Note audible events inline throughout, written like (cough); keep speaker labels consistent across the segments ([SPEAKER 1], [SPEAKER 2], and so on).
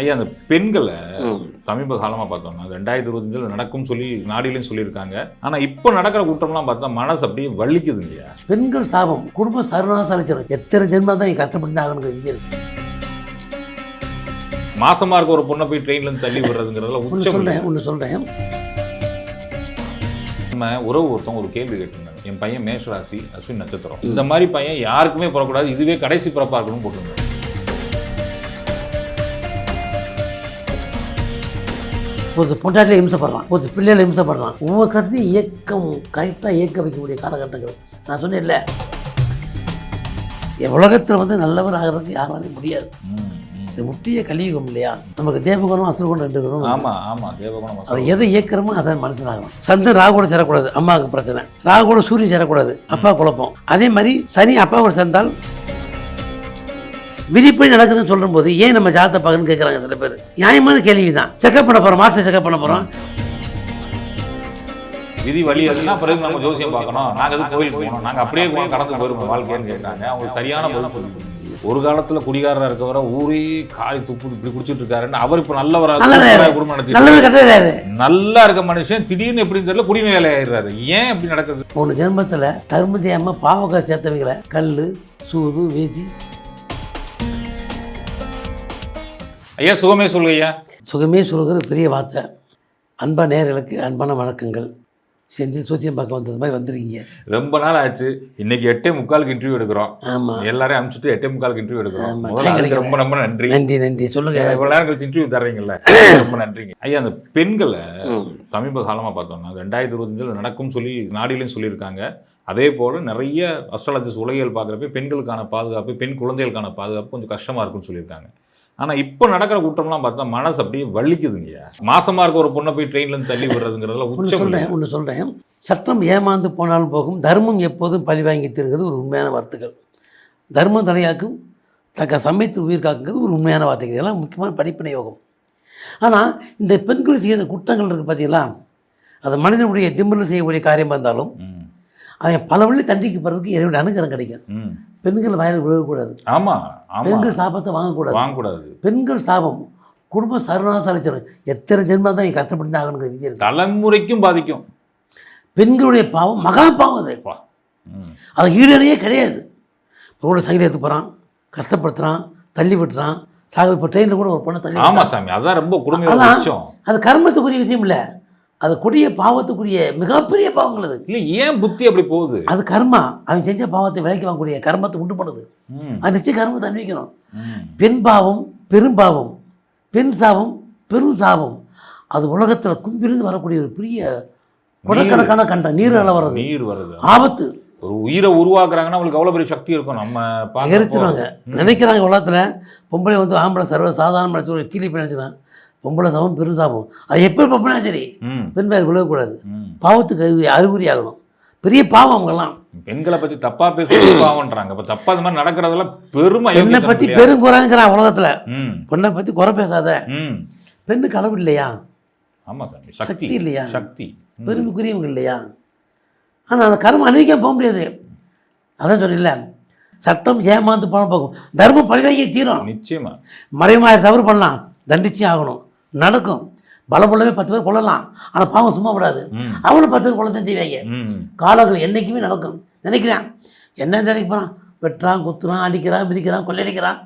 [SPEAKER 1] ஐயா அந்த பெண்களை. சமீப காலமாக பார்த்தோம்னா ரெண்டாயிரத்தி இருபத்தஞ்சில் நடக்கும் சொல்லி நாடிலையும் சொல்லியிருக்காங்க. ஆனால் இப்போ நடக்கிற கூட்டம்லாம் பார்த்தா மனசு அப்படியே வலிக்குதுங்கய்யா
[SPEAKER 2] பெண்கள் சாபம் குடும்ப சர்வநாசம் எத்தனை ஜென்மா தான் கஷ்டப்பட்டு ஆகணும் விதி இருக்கு.
[SPEAKER 1] மாசமா இருக்க ஒரு பொண்ணை போய் ட்ரெயின்ல இருந்து தள்ளி விடுறதுங்கிறதுல உச்சம்
[SPEAKER 2] சொல்கிறேன் ஒன்று சொல்கிறேன்
[SPEAKER 1] நம்ம உறவு ஒருத்தவங்க ஒரு கேள்வி கேட்டிருந்தாங்க. என் பையன் மேஷராசி அஸ்வின் நட்சத்திரம். இந்த மாதிரி பையன் யாருக்குமே பிறக்கூடாது இதுவே கடைசி பிறப்பா இருக்கணும்னு போட்டிருந்தாங்க
[SPEAKER 2] ஒரு பொண்டாட்டில் இம்சப்படுறான் ஒரு பிள்ளையில இம்சப்படுறான். ஒவ்வொரு கருத்தையும் இயக்கம் கரெக்டாக இயக்க வைக்கக்கூடிய காலகட்டங்கள். நான் சொன்னேன்ல உலகத்தில் வந்து நல்லவர் ஆகிறதுக்கு யாராலையும் முடியாது. இது முற்றிய கலியுகம் இல்லையா? நமக்கு தேவகுணம் அசுரகுணம் ரெண்டு குணம்
[SPEAKER 1] ஆமா ஆமா தேவகுணம்
[SPEAKER 2] அதை எதை இயக்கிறோமோ அதை மனுஷனாகணும். சந்திரன் ராகுவோட சேரக்கூடாது அம்மாவுக்கு பிரச்சனை. ராகுவோட சூரியன் சேரக்கூடாது அப்பா குழப்பம். அதே மாதிரி சனி அப்பாவோட சேர்ந்தால் விதிப்படி நடக்குதுன்னு சொல்லும்போது ஏன் நம்ம ஜாதத்தை பார்க்கணும்னு கேட்குறாங்க சில பேர். நியாயமான கேள்வி தான் செக்கப் பண்ண போகிறோம் மாற்ற செக்கப் பண்ண போகிறோம்
[SPEAKER 1] விதி வழி அதுன்னா பிறகு நம்ம ஜோசியம் பார்க்கணும். நாங்க அது கோயிலுக்கு போகணும்? நாங்க அப்படியே போ- கடந்து போயிருவோம் வாழ்க்கைன்னு கேட்குறாங்க அவங்க சரியான பதில் சொல்லி ஒரு காலத்துல குடிகாரரா இருக்கவரை ஊரே காலி துப்பு இப்படி குடிச்சிட்டு இருக்காருன்னு அவர் இப்ப நல்லவரா
[SPEAKER 2] நல்லவரா
[SPEAKER 1] குடும்பம் நடத்தி நல்லா இருக்க மனுஷன் திடீர்னு எப்படின்னு தெரியல குடிமை வேலை ஆயிடுறாரு ஏன் இப்படி நடக்குது?
[SPEAKER 2] போன ஜென்மத்தில் தர்ம தேம பாவக்காய் சேர்த்தவங்களை கல் சூது வேசி
[SPEAKER 1] ஐயா சுகமே சொல்லுங்க ஐயா.
[SPEAKER 2] சுகமே சொல்கிற பெரிய வார்த்தை. அன்பா நேர்களுக்கு அன்பான வணக்கங்கள். செஞ்சு சூத்தியம் பார்க்க வந்தது மாதிரி வந்திருக்கீங்க.
[SPEAKER 1] ரொம்ப நாள் ஆச்சு. இன்னைக்கு எட்டே முக்காலுக்கு இன்டர்வியூ எடுக்கிறோம்.
[SPEAKER 2] ஆமாம்
[SPEAKER 1] எல்லாரையும் அனுப்பிச்சுட்டு எட்டே முக்காலுக்கு இன்டர்வியூ எடுக்கிறோம். ரொம்ப ரொம்ப நன்றி.
[SPEAKER 2] நன்றி நன்றி. சொல்லுங்க.
[SPEAKER 1] இவ்வளவு நேரம் கழிச்சு இன்டர்வியூ தர்றீங்கல்ல. (coughs) ரொம்ப நன்றிங்க. ஐயா அந்த பெண்களை. சமீப காலமா பார்த்தோம்னா ரெண்டாயிரத்தி இருபத்தஞ்சில் நடக்கும் சொல்லி நாடிலையும் சொல்லியிருக்காங்க. அதே போல நிறைய அஸ்ட்ராலஜிஸ்ட் உலகியல் பார்க்குறப்ப பெண்களுக்கான பாதுகாப்பு பெண் குழந்தைகளுக்கான பாதுகாப்பு கொஞ்சம் கஷ்டமா இருக்கும்னு சொல்லியிருக்காங்க. ஆனா இப்போ நடக்கிற கூட்டம்லாம் பார்த்தா மனசு அப்படியே வலிக்குதுங்கய்யா. மாசமா இருக்க ஒரு பொண்ணை போய் ட்ரெயின்ல இருந்து தள்ளி விடுறதுங்கிறதுல உச்சம்
[SPEAKER 2] சொல்கிறேன் ஒன்று சொல்கிறேன் சட்டம் ஏமாந்து போனாலும் போகும் தர்மம் எப்போதும் பழி வாங்கி திருங்கிறது ஒரு உண்மையான வார்த்தைகள். தர்மம் தலையாக்கும் தக்க சமயத்து உயிர் காக்குங்கிறது ஒரு உண்மையான வார்த்தைகள். இதெல்லாம் முக்கியமான படிப்பினை யோகம். ஆனால் இந்த பெண்கள் செய்த குற்றங்கள் இருக்குது பார்த்தீங்களா அது மனிதனுடைய திம்பில் செய்யக்கூடிய காரியமாக இருந்தாலும் அவன் பல வழி தண்டிக்கப்படுறதுக்கு இறைவனுடைய அனுகிரகம் கிடைக்கும்.
[SPEAKER 1] ம்.
[SPEAKER 2] பெண்கள் வாயில் விழக்கூடாது
[SPEAKER 1] ஆமா ஆமா.
[SPEAKER 2] பெண்கள் சாபத்தை வாங்கக்கூடாது.
[SPEAKER 1] வாங்கக்கூடாது.
[SPEAKER 2] பெண்கள் சாபம் குடும்ப சர்வநாசாலிச்சிடும் எத்தனை ஜென்மா தான் கஷ்டப்பட்டு ஆகணுங்கிற விதி
[SPEAKER 1] தலைமுறைக்கும் பாதிக்கும்.
[SPEAKER 2] பெண்களுடைய பாவம் மகா பாவம் அது. அது ஈடுணையே கிடையாது. ரோடு சைடில் எடுத்து போகிறான் கஷ்டப்படுத்துகிறான் தள்ளி விட்டுறான். சாக இப்போ ட்ரெயினில் கூட ஒரு பொண்ணை தள்ளி
[SPEAKER 1] ஆமா
[SPEAKER 2] விட்டுறான்.
[SPEAKER 1] சாமி அதான் ரொம்ப. உச்சம்.
[SPEAKER 2] அது கர்மத்துக்குரிய விஷயம் இல்லை. அது கொடிய பாவத்துக்குரிய மிகப்பெரிய பாவங்கள் அது.
[SPEAKER 1] இல்ல ஏன் புத்தி அப்படி போகுது?
[SPEAKER 2] அது கர்மா. அவன் செஞ்ச பாவத்தை விலைக்கு வாங்கக்கூடிய கர்மத்தை உண்டு பண்ணுது. அது நிச்சயம் கர்மத்தை அன்பிக்கணும்
[SPEAKER 1] ம்.
[SPEAKER 2] பெண் பாவம் பெரும் பாவம் பெண் சாபம் பெரும் சாபம். அது உலகத்தில் கும்பிலிருந்து வரக்கூடிய ஒரு பெரிய கொடக்கணக்கான கண்டம் நீர் அள வர்றது.
[SPEAKER 1] நீர் வருது
[SPEAKER 2] ஆபத்து.
[SPEAKER 1] ஒரு உயிரை உருவாக்குறாங்கன்னா அவங்களுக்கு அவ்வளவு பெரிய சக்தி இருக்கும். நம்ம
[SPEAKER 2] எரிச்சிருவாங்க. நினைக்கிறாங்க உலகத்தில் பொம்பளை வந்து ஆம்பளை சர்வ சாதாரண ஒரு கீழே போய் நினச்சினா பொம்பளை சாபம் பெரும் சாபம் அது எப்போ பொம்பளை சரி? பெண் பேர் விழக்கூடாது. பாவத்துக்கு அறிகுறி அறிகுறி ஆகணும். பெரிய பாவம் அவங்கெல்லாம்.
[SPEAKER 1] பெண்களை பத்தி தப்பா பேசுறது பாவம்ன்றாங்க. அப்ப தப்பா இந்த மாதிரி நடக்கிறதெல்லாம் பெருமை
[SPEAKER 2] பெண்ணை பற்றி பெருங்குறாங்கிறான் உலகத்தில்.
[SPEAKER 1] ம்.
[SPEAKER 2] பெண்ணை பற்றி குறை பேசாத. பெண்ணுக்கு அளவு இல்லையா?
[SPEAKER 1] ஆமா சாமி.
[SPEAKER 2] சக்தி.
[SPEAKER 1] சக்தி
[SPEAKER 2] இல்லையா?
[SPEAKER 1] சக்தி.
[SPEAKER 2] பெருமைக்குரியவங்க இல்லையா? ஆனால் அந்த கர்மம் அணிவிக்க போக முடியாது. அதான் சொன்னேன்ல சட்டம் ஏமாந்து போன போகும் தர்மம் பழிவாங்கி தீரும்.
[SPEAKER 1] நிச்சயமா.
[SPEAKER 2] மறைமாய தவறு பண்ணலாம். தண்டிச்சே ஆகணும். நடக்கும். பலபுள்ளவே பத்து பேர் கொள்ளலாம் ஆனால் பாவம் சும்மா விடாது.
[SPEAKER 1] ம்.
[SPEAKER 2] அவனும் பத்து பேர் கொள்ளத்தான் செய்வாங்க. காலங்கள் என்றைக்குமே நடக்கும். நினைக்கிறான். என்ன நினைக்க போகிறான் வெட்டுறான் குத்துறான் அடிக்கிறான் மிதிக்கிறான் கொள்ளையடிக்கிறான்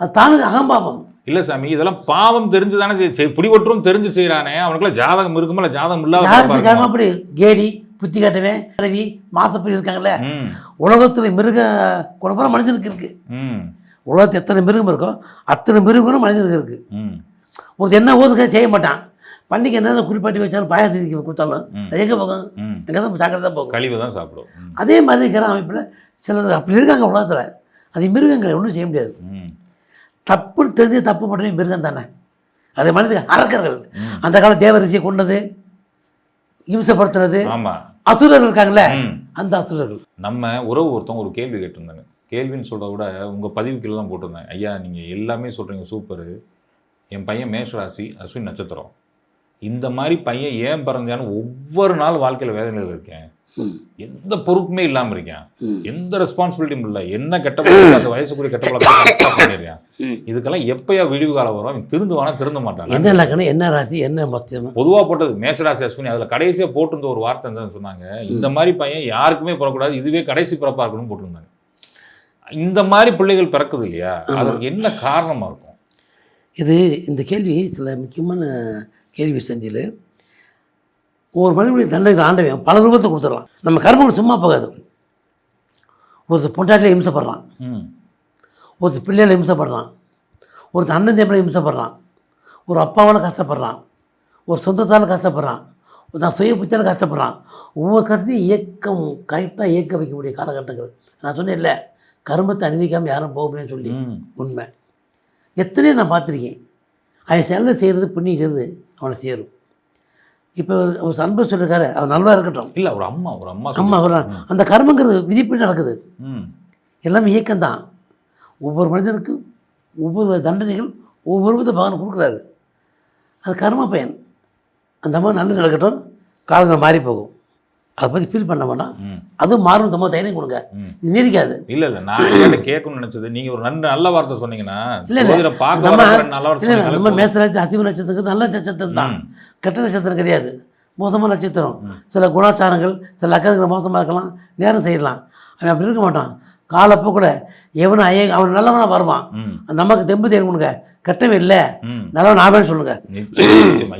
[SPEAKER 2] அது தானுக்கு அகம்பாவம்
[SPEAKER 1] இல்ல சாமி இதெல்லாம் பாவம் தெரிஞ்சுதானே செய்~ செய்- பிடிவற்றும் தெரிஞ்சு செய்யறானே அவனுக்குள்ள ஜாதகம் இருக்குமா இல்ல ஜாதகம் இல்லாத.
[SPEAKER 2] அப்படி? கேடி புத்தி காட்டவன் ரவி மாசப்படி இருக்காங்கல்ல. உலகத்தில் மிருக குணப்பெல்லாம் மனிதனுக்கு இருக்குது உலகத்தில் எத்தனை மிருகம் இருக்கோ அத்தனை மிருகங்களும் மனிதனுக்கு இருக்குது
[SPEAKER 1] ம்
[SPEAKER 2] ஒரு என்ன ஓதுக்க செய்ய மாட்டான். பண்டிகை என்ன குறிப்பாட்டி வச்சாலும் பாயத்திரிக்கு கொடுத்தாலும். அது எங்கே போகும்? எங்கே தான் தான் போகும்.
[SPEAKER 1] கழிவு தான் சாப்பிடும்.
[SPEAKER 2] அதே மாதிரி இருக்கிற அமைப்பில் சிலர் அப்படி இருக்காங்க உலகத்தில். அது மிருகங்களை ஒன்றும் செய்ய முடியாது.
[SPEAKER 1] ம்.
[SPEAKER 2] தப்பு தெரிஞ்சு தப்பு பண்ணுறது மிருகம் தானே. அதே மாதிரி அரக்கர்கள். அந்த கால தேவரிசியை கொண்டது இம்சப்படுத்துனது
[SPEAKER 1] ஆமா.
[SPEAKER 2] அசுரர்கள் இருக்காங்களே. அந்த அசுரர்கள்.
[SPEAKER 1] நம்ம உறவு ஒருத்தவங்க ஒரு கேள்வி கேட்டிருந்தாங்க. கேள்வின்னு சொல்றத விட உங்க பதிவுக்குள்ள தான் போட்டிருந்தாங்க ஐயா நீங்க எல்லாமே சொல்றீங்க. சூப்பர். என் பையன் மேஷராசி அஸ்வின் நட்சத்திரம். இந்த மாதிரி பையன் ஏன் பிறந்தான்னு ஒவ்வொரு நாள் வாழ்க்கையில வேதனையில் இருக்கேன். எந்த பொறுப்புமே இல்லாம இருக்கான். எந்த ரெஸ்பான்சிபிலிட்டியும் இல்லை. என்ன கெட்ட பழக்கம் அந்த வயசுக்குரிய கெட்ட பழக்கம் பண்ணிடுறான். இதுக்கெல்லாம் எப்பயா விடிவு காலம் வரும்? திருந்துவானா திருந்த மாட்டான்.
[SPEAKER 2] என்ன லக்கணம் என்ன ராசி? என்ன மொத்தம்?
[SPEAKER 1] பொதுவா போட்டது மேஷராசி அஸ்வினி. அதுல கடைசியா போட்டிருந்த ஒரு வார்த்தை என்னன்னு சொன்னாங்க. இந்த மாதிரி பையன் யாருக்குமே பிறக்கூடாது இதுவே கடைசி பிறப்பா இருக்கணும்னு போட்டிருந்தாங்க. இந்த மாதிரி பிள்ளைகள் பிறக்குது இல்லையா? அதுக்கு என்ன காரணமா இருக்கும்?
[SPEAKER 2] இது இந்த கேள்வி சில முக்கியமான கேள்வி செந்தில் ஒவ்வொரு மனிதனுடைய தண்டனை ஆண்டவன் பல ரூபத்தை கொடுத்துடலாம். நம்ம கர்மம் சும்மா போகாது. ஒருத்தர் பொண்டாட்டில் இம்சப்படுறான்.
[SPEAKER 1] ம்.
[SPEAKER 2] ஒருத்தர் பிள்ளையில இம்சப்படுறான். ஒருத்தர் அண்ணன் தேம்பில் இம்சப்படுறான். ஒரு அப்பாவால் கஷ்டப்படுறான். ஒரு சொந்தத்தால் கஷ்டப்படுறான். நான் சுய புத்தியால் கஷ்டப்படுறான். ஒவ்வொரு கருத்தையும் இயக்கம் கரெக்டாக இயக்க வைக்கக்கூடிய காலகட்டங்கள். நான் சொன்னேன்ல கர்மத்தை அனுபவிக்காமல் யாரும் போக முடியும்னு சொல்லி. உண்மை. எத்தனையோ நான் பார்த்துருக்கேன். அவன் செயலில் செய்கிறது புண்ணியம் செய்கிறது அவனை சேரும். இப்போ அவர் அன்பு சொல்லியிருக்காரு அவன் நல்லா இருக்கட்டும்.
[SPEAKER 1] இல்ல ஒரு அம்மா ஒரு அம்மா
[SPEAKER 2] அம்மா
[SPEAKER 1] சொல்லி-
[SPEAKER 2] அவர் அந்த கர்மங்கிறது விதிப்படி நடக்குது.
[SPEAKER 1] ம்.
[SPEAKER 2] எல்லாமே இயக்கம்தான். ஒவ்வொரு மனிதனுக்கும் ஒவ்வொரு தண்டனைகள் ஒவ்வொரு வித பகவான் கொடுக்குறாரு. அது கர்ம பயன். அந்த அம்மா நல்லது நடக்கட்டும் காலங்கள் மாறி போகும் அதை பற்றி ஃபீல் பண்ண வேண்டாம்
[SPEAKER 1] ம்.
[SPEAKER 2] அது மாறும் தம்மா தைரியம் கொடுங்க. இது நீடிக்காது.
[SPEAKER 1] இல்ல இல்ல. நான் கேட்கணும்னு நினைச்சது. நீங்க ஒரு நல்ல நல்ல வார்த்தை சொன்னீங்கன்னா
[SPEAKER 2] இல்ல, இல்ல. நம்ம இல்லை நம்ம
[SPEAKER 1] சொன்னீங்கன்னா
[SPEAKER 2] மேச நட்சத்திரம் அசிம நட்சத்திரத்துக்கு நல்ல நட்சத்திரம் தான். கெட்ட நட்சத்திரம் கிடையாது. மோசமான நட்சத்திரம். சில குணாச்சாரங்கள் சில லக்கணங்கள் மோசமாக இருக்கலாம். நேரம் செய்யலாம் அவன் அப்படி இருக்க மாட்டான். காலப்போ கூட எவனும் ஐய அவன் நல்லவனா வருவான். அம்மாவுக்கு தெம்பு தேன் கொடுங்க. கெட்டவன் இல்லை. நல்லவன் நாவேன்னு சொல்லுங்க.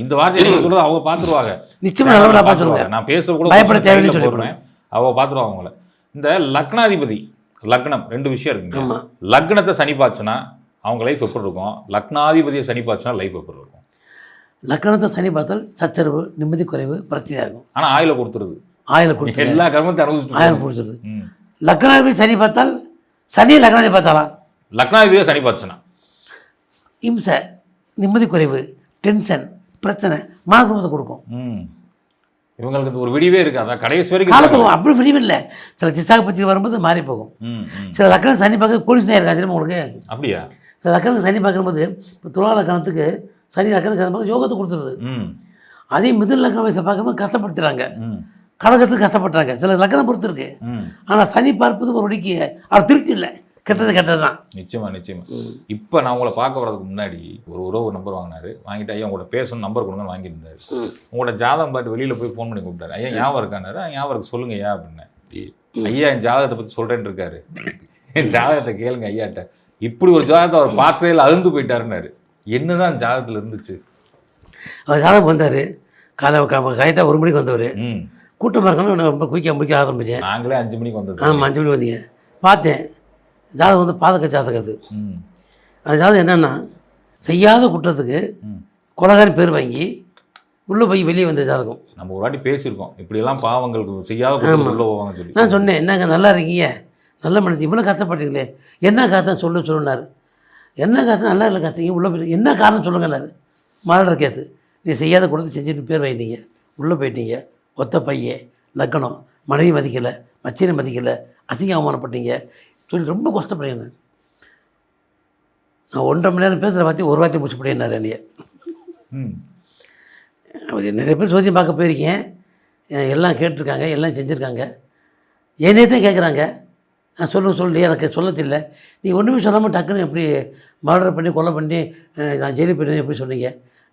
[SPEAKER 1] இந்த வார்த்தையை நீங்க சொல்றது அவங்க பாத்துருவாங்க
[SPEAKER 2] நிச்சயமா நல்லவனா பார்த்து சொல்லுங்க
[SPEAKER 1] நான் பேசுற கூட
[SPEAKER 2] பயப்பட
[SPEAKER 1] கொஞ்சம்
[SPEAKER 2] தேவையில்லைன்னு
[SPEAKER 1] side ல
[SPEAKER 2] சொல்லி
[SPEAKER 1] போடுறேன் அவ பாத்துருவாங்க அவங்கள. இந்த லக்னாதிபதி லக்னம் ரெண்டு விஷயம் இருக்குங்க. லக்னத்தை சனி பாச்சுன்னா அவங்க லைஃப் எப்படி இருக்கும்? லக்னாதிபதியை சனி பாச்சுன்னா லைஃப் எப்படி இருக்கும்?
[SPEAKER 2] லக்கணத்தை சனி பார்த்தால் சச்சரவு நிம்மதி குறைவு பிரச்சனையாக இருக்கும்.
[SPEAKER 1] ஆனா ஆயில கொடுத்துருது.
[SPEAKER 2] ஆயில கொடுத்து
[SPEAKER 1] எல்லா கர்மத்தையும் அனுபவிச்சுட்டு
[SPEAKER 2] ஆயிரம்
[SPEAKER 1] போகுது.
[SPEAKER 2] கொடுத்துருது.
[SPEAKER 1] ம்.
[SPEAKER 2] லக்கணாதிபதி சனி பார்த்தால் சனி லக்கணத்தை பார்த்தாலாம்
[SPEAKER 1] லக்னாதிபதியை சனி பாச்சுன்னா
[SPEAKER 2] இம்சை நிம்மதி குறைவு டென்ஷன் பிரச்சனை மனக்குழப்பத்தை கொடுக்கும்.
[SPEAKER 1] இவங்களுக்கு ஒரு விடிவே இருக்கு அதான் கடைசி வரைக்கும்
[SPEAKER 2] காலப்போகும் அப்படி விடிவில்லை சில திசாக பற்றி வரும்போது மாறி போகும். சில லக்கணம் சனி பார்க்க போலீஸ் இருக்காது தெரியுமா உங்களுக்கு?
[SPEAKER 1] அப்படியா?
[SPEAKER 2] சில லக்கணத்துக்கு சனி பார்க்கும்போது இப்போ துலா லக்கணத்துக்கு சனி லக்கணத்துக்கு பார்க்க யோகத்தை கொடுத்துருது. அதே மிதில் லக்கண வயசை பார்க்கும்போது கஷ்டப்படுத்துறாங்க.
[SPEAKER 1] ம்.
[SPEAKER 2] கழகத்துக்கு கஷ்டப்படுறாங்க. சில லக்கணம் பொறுத்து இருக்கு ஆனால் சனி பார்ப்பது ஒரு ஒடிக்கு அவர் திருப்தி இல்லை. கெட்டது கெட்டது தான்
[SPEAKER 1] நிச்சயமா நிச்சயமா. இப்போ நான் உங்களை பார்க்க வரதுக்கு முன்னாடி ஒரு உறவு நம்பர் வாங்கினாரு. வாங்கிட்டு ஐயா உங்களோட பேசணும் நம்பர் கொடுங்கன்னு வாங்கியிருந்தாரு. உங்களோட ஜாதகம் பார்த்து வெளியில போய் ஃபோன் பண்ணி கூப்பிட்டாரு. ஐயா ஞாபகம் இருக்கானாரு "ஆ, ஞாபகம் இருக்கு. சொல்லுங்க ஐயா அப்படின்னேன். ஐயா என் ஜாதகத்தை பத்தி சொல்றேன்னு இருக்காரு. என் ஜாதகத்தை கேளுங்க ஐயாட்ட. இப்படி ஒரு ஜாதகத்தை அவர் பார்த்ததே இல்லை அழுந்து போயிட்டாருன்னாரு. என்னதான் ஜாதகத்துல இருந்துச்சு?
[SPEAKER 2] அவர் ஜாதகம் வந்தார். காலை கரெக்டாக ஒரு மணிக்கு வந்தவர்.
[SPEAKER 1] ம்.
[SPEAKER 2] கூட்டமாக இருக்கணும் நான் ரொம்ப குயிக்காக முடிக்க ஆரம்பித்தேன்
[SPEAKER 1] நாங்களே அஞ்சு மணிக்கு வந்தது.
[SPEAKER 2] ஆமாம் அஞ்சு மணிக்கு வந்தீங்க. பார்த்தேன். ஜாதகம் வந்து பாதக ஜாதகம் அது. அந்த ஜாதகம் என்னென்னா செய்யாத குற்றத்துக்கு. கொலகாரி பேர் வாங்கி உள்ளே போய் வெளியே வந்த ஜாதகம்.
[SPEAKER 1] நம்ம ஒரு வாட்டி பேசியிருக்கோம். இப்படியெல்லாம் பாவங்களுக்கு செய்யாத உள்ள போவாங்கன்னு சொல்லி.
[SPEAKER 2] நான் சொன்னேன் என்னங்க நல்லா இருக்கீங்க? நல்ல மனுஷன் இவ்வளோ கஷ்டப்பட்டீங்களே. என்ன காரணம் சொல்லு சொல்லுனார் என்ன காரணம்? நல்லா இல்லை கஷ்டீங்க உள்ளே போய் என்ன காரணம் சொல்லுங்கன்னாரு. Murder case. நீ செய்யாத கொடுத்து செஞ்சுட்டு பேர் வாங்கிட்டீங்க. உள்ளே போயிட்டீங்க. ஒத்த பையன் லக்கணம். மனைவி மதிக்கலை. மச்சினை மதிக்கலை. அதிகம் அவமானப்பட்டீங்க. சொல்லி ரொம்ப கஷ்டப்படுறேன் நான். ஒன்றரை மணி நேரம் பேசுகிற பார்த்து ஒரு வார்த்தை முடிச்சு போட்டேன்னாரு என்னைய. நிறைய பேர் சோதியம் பார்க்க போயிருக்கேன். எல்லாம் கேட்டிருக்காங்க எல்லாம் செஞ்சுருக்காங்க. என்னையே தான் கேட்குறாங்க. நான் சொல்ல சொல்லி எனக்கு சொல்ல தெரியல நீ ஒன்றுமே சொல்லாமல் டக்குன்னு எப்படி மர்டர் பண்ணி கொலை பண்ணி நான் ஜெயிலு போயிட்டேன் எப்படி சொன்னீங்க?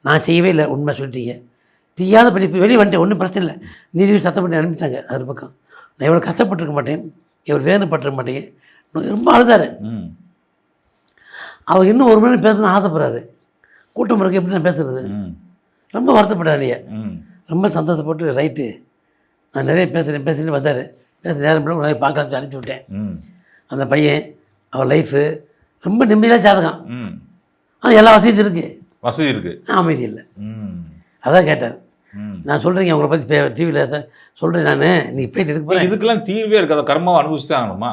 [SPEAKER 2] நான் செய்யவே இல்லை உண்மை சொல்லிட்டீங்க. தீயாத பண்ணி இப்போ வெளியே வந்துட்டேன் ஒன்றும் பிரச்சனை இல்லை. நீதிபதி சத்தம் பண்ணி அனுப்பிட்டாங்க அது பக்கம். நான் எவ்வளோ கஷ்டப்பட்டிருக்க மாட்டேன். இவர் வேதனைப்பட்டிருக்க மாட்டேன். ரொம்ப அழுதாரு அவர் இன்னும் ஒரு மணி நேரம் பேசணும்னு ஆசைப்படுறாரு. கூட்டம் இருக்கு எப்படி நான் பேசுறது? ரொம்ப வருத்தப்படாதீங்க
[SPEAKER 1] ம்.
[SPEAKER 2] ரொம்ப சந்தோஷப்பட்டு ரைட்டு. நான் நிறைய பேசுகிறேன் பேசுகிறேன் வந்தார். பேச நேரம் இல்லை நிறைய பார்க்க அனுப்பிச்சி விட்டேன். அந்த பையன் அவன் லைஃபு ரொம்ப நிம்மதியாக ஜாதகம். ஆனால் எல்லா வசதியும் இருக்குது
[SPEAKER 1] வசதி இருக்கு.
[SPEAKER 2] அமைதி இல்லை.
[SPEAKER 1] ம்.
[SPEAKER 2] அதான் கேட்டார் நான் சொல்கிறேங்க உங்களை பற்றி டிவியில் சொல்கிறேன் நான். நீ போயிட்டு எடுக்க போகிறேன்
[SPEAKER 1] இதுக்கெல்லாம் தீர்வே இருக்காது. கர்மாவை அனுபவிச்சுட்டு ஆகணுமா?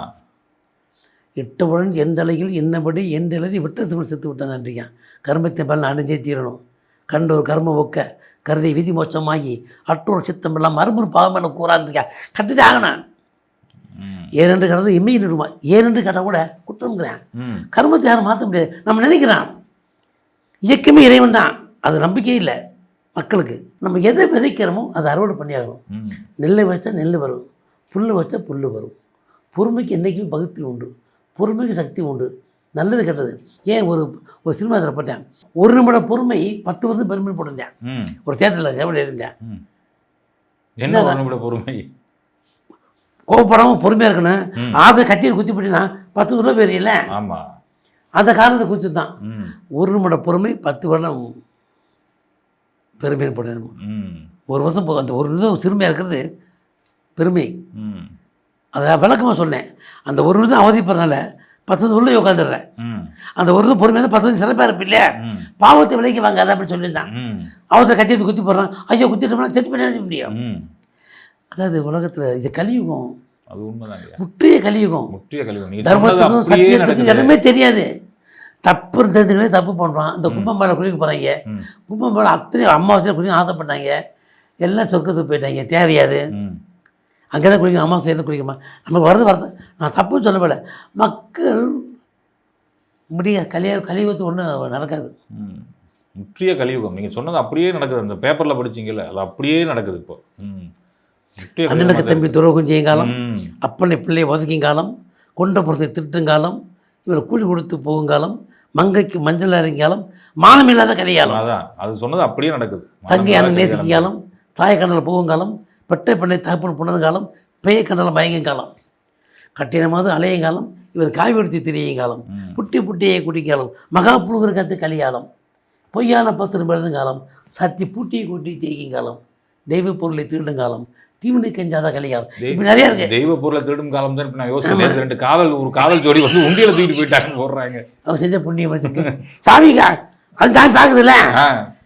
[SPEAKER 2] இட்டவுடன் எந்த அலையில் என்னபடி எந்த எழுதி விட்ட தமிழ் செத்து விட்டான் நன்றியா கர்மத்தை பலன் அடைஞ்சே தீரணும். கண்டோர் கர்ம ஒக்க கருதை விதி மோச்சமாகி அற்றோர் சித்தம் எல்லாம் மறுமுறை பாவமென கூறான்றியா கட்டுதே ஆகணும். ஏனென்று கருது இம்மை நிறுமா ஏனென்று கேட்டால் கூட குற்றம்ங்கிறேன். கர்மத்தை யாரும் மாற்ற முடியாது. நம்ம நினைக்கிறோம் இயக்கமே இறைவன் தான். அது நம்பிக்கை இல்லை மக்களுக்கு. நம்ம எதை விதைக்கிறோமோ அதை அறுவடை பண்ணியாகணும். நெல்லை வச்சா நெல் வரும். புல்லு வச்சா புல்லு வரும். பொறுமைக்கு என்றைக்குமே பகுத்தி உண்டு. பொறுமைக்கு சக்தி உண்டு. நல்லது கெட்டது. ஏன் ஒரு ஒரு சினிமா இதில் போட்டேன்? ஒரு நிமிட பொறுமை பத்து வருஷம் பெருமை போட்டிருந்தேன். ஒரு தேட்டரில் எப்படி இருந்தேன்
[SPEAKER 1] என்ன ஒரு நிமிட பொறுமை?
[SPEAKER 2] கோவப்படாமல் பொறுமையாக இருக்கணும். அதை கத்தியில் குத்தி போட்டினா பத்து வருடம் பேர் இல்லை. அந்த காரணத்தை குறித்து தான் ஒரு நிமிட பொறுமை பத்து வருடம் பெருமையை போடணும் ஒரு வருஷம் அந்த ஒரு நிமிஷம் சிறுமையாக இருக்கிறது பெருமை. அதை விளக்கமாக சொன்னேன். அந்த ஒரு நிமிஷம் அவதிப்படுறனால பத்து உள்ளே உட்காந்துடுறேன். அந்த ஒரு பொறுமையாக பத்து சிறப்பாக இருப்பு இல்லையா? பாவத்தை விலைக்கு வாங்காத அப்படின்னு சொல்லியிருந்தான். அவசர கத்தியத்தை குத்தி போடுறான். ஐயோ குத்திட்டோம்னா செத்து பண்ணி முடியும்? அதாவது உலகத்தில் இது கலியுகம்.
[SPEAKER 1] அது
[SPEAKER 2] முற்றிய கலியுகம். தர்மத்துக்கும் சத்தியத்துக்கும் இடமே தெரியாது. தப்பு தெரிஞ்சுக்கிட்டே தப்பு பண்ணுறான் இந்த கும்பமேளா குளிக்க போகிறாங்க
[SPEAKER 1] ம்.
[SPEAKER 2] கும்பமேளா அத்தனை அம்மாவசையில் குளிக்க ஆசைப்பட்டாங்க. எல்லாம் சொர்க்கத்துக்கு போயிட்டாங்க. தேவையாது. அங்கே தான் குளிக்கணும் அமாவாசையில் குளிக்கணுமா? நமக்கு வரது வரது நான் தப்புன்னு சொல்லப்படல மக்கள் முடிய கலிய கலியுகத்து ஒன்றும் நடக்காது.
[SPEAKER 1] ம். முற்றிய கலியுகம். நீங்க சொன்னது அப்படியே நடக்குது. அந்த பேப்பர்ல படிச்சீங்கல்ல அது அப்படியே நடக்குது இப்போ.
[SPEAKER 2] அண்ணனுக்கு தம்பி துரோகம் செய்யும் காலம் அப்பனை பிள்ளையை ஒதுக்கும் காலம் கொண்ட புறத்தை திட்டும் காலம் இவர் கூலி கொடுத்து போகும் காலம் மங்கைக்கு மஞ்சள் அரைக்கும் காலம் மானம் இல்லாத கலிகாலம்.
[SPEAKER 1] அதான். அது சொன்னது அப்படியே நடக்குது.
[SPEAKER 2] தங்கை அண்ணன்
[SPEAKER 1] மனதார
[SPEAKER 2] நேசிக்கும் காலம் தாய் கண்டல் போகும் காலம் பெட்டை பெண்ணை தகப்பன் புணரும் காலம் பேய கண்டல் மயங்கும் காலம். கட்டினமாவது அலையும் காலம் இவர் காய்வெடுத்து திரியும் காலம். புட்டி புட்டியை குடிக்கும் காலம். மகா புழுகர் கத்து கலிகாலம் பொய்யான பத்திரம் எழுதும் காலம். சத்தி பூட்டியை கூட்டி தேய்க்கும் காலம். தெய்வ பொருளை திருடும் காலம். தீவினை கஞ்சாத கலிகாலம்
[SPEAKER 1] தெய்வ-
[SPEAKER 2] இப்படி நிறைய இருக்கு.
[SPEAKER 1] தெய்வ பொருளை திருடும் காலம் தான் இப்ப நான் யோசிச்சேன். ரெண்டு காதல் ஒரு காதல் ஜோடி வந்து உண்டியல தூக்கிட்டு போயிட்டாங்கன்னு போடுறாங்க.
[SPEAKER 2] அவன் செஞ்ச புண்ணியம் சாமிக்கா அது சாமி பார்க்குதுல்ல?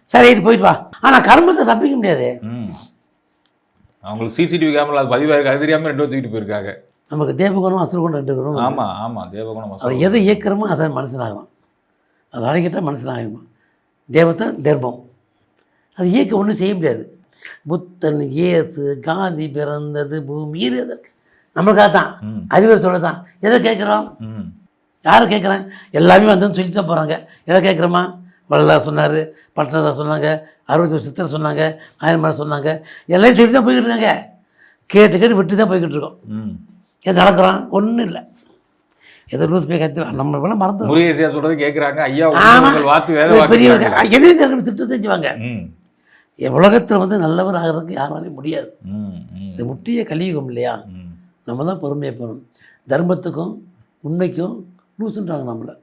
[SPEAKER 2] சரி போயிட்டு வா. ஆனால் கர்மத்தை தப்பிக்க முடியாது.
[SPEAKER 1] அவங்களுக்கு சிசிடிவி கேமரா அது பதிவாயிருக்கு அது தெரியாம ரெண்டு தூக்கிட்டு போயிருக்காங்க.
[SPEAKER 2] நமக்கு தேவகுணம் அசுரகுணம் ரெண்டு குணம்
[SPEAKER 1] ஆமா ஆமா தேவகுணம்
[SPEAKER 2] அதை எதை இயக்கிறோமோ அதை மனுஷனாகலாம் அதை அடக்கிட்டால் மனுஷனாகணும். தேவத்தை தர்மம். அது இயக்க ஒன்றும் செய்ய முடியாது. புத்தன் இயேசு காந்தி பிறந்தது பூமி எதற்கு நம்மளுக்காக தான் அறிவுரை சொல்ல தான் எதை கேட்குறோம்? யாரை கேட்குறேன்? எல்லாமே வந்து சொல்லிட்டு தான் போகிறாங்க எதை கேட்குறோமா? வள்ளலார் சொன்னார் பட்டணதார் சொன்னாங்க அறுபத்தி சித்தர் சொன்னாங்க ஆயிரமார் சொன்னாங்க. எல்லாம் சொல்லி தான் போய்கிட்டு இருக்காங்க. கேட்டு கேட்டு விட்டு தான் போய்கிட்டு இருக்கோம்.
[SPEAKER 1] ம்.
[SPEAKER 2] எது நடக்கிறோம் ஒன்றும் இல்லை. போய் கற்று நம்ம மறந்து
[SPEAKER 1] முருகேசியா சொல்றது கேக்குறாங்க ஐயா வாத்து வேற
[SPEAKER 2] பெரியவங்க. என்னையும் தெரியும் திட்டு தெரிஞ்சுவாங்க உலகத்தில் வந்து நல்லவர் ஆகிறதுக்கு யாராலையும் முடியாது. இது முற்றிய கலியுகம் இல்லையா? நம்ம தான் பொறுமையாக போகணும் தர்மத்துக்கும் உண்மைக்கும் லூசுன்றாங்க நம்மளை.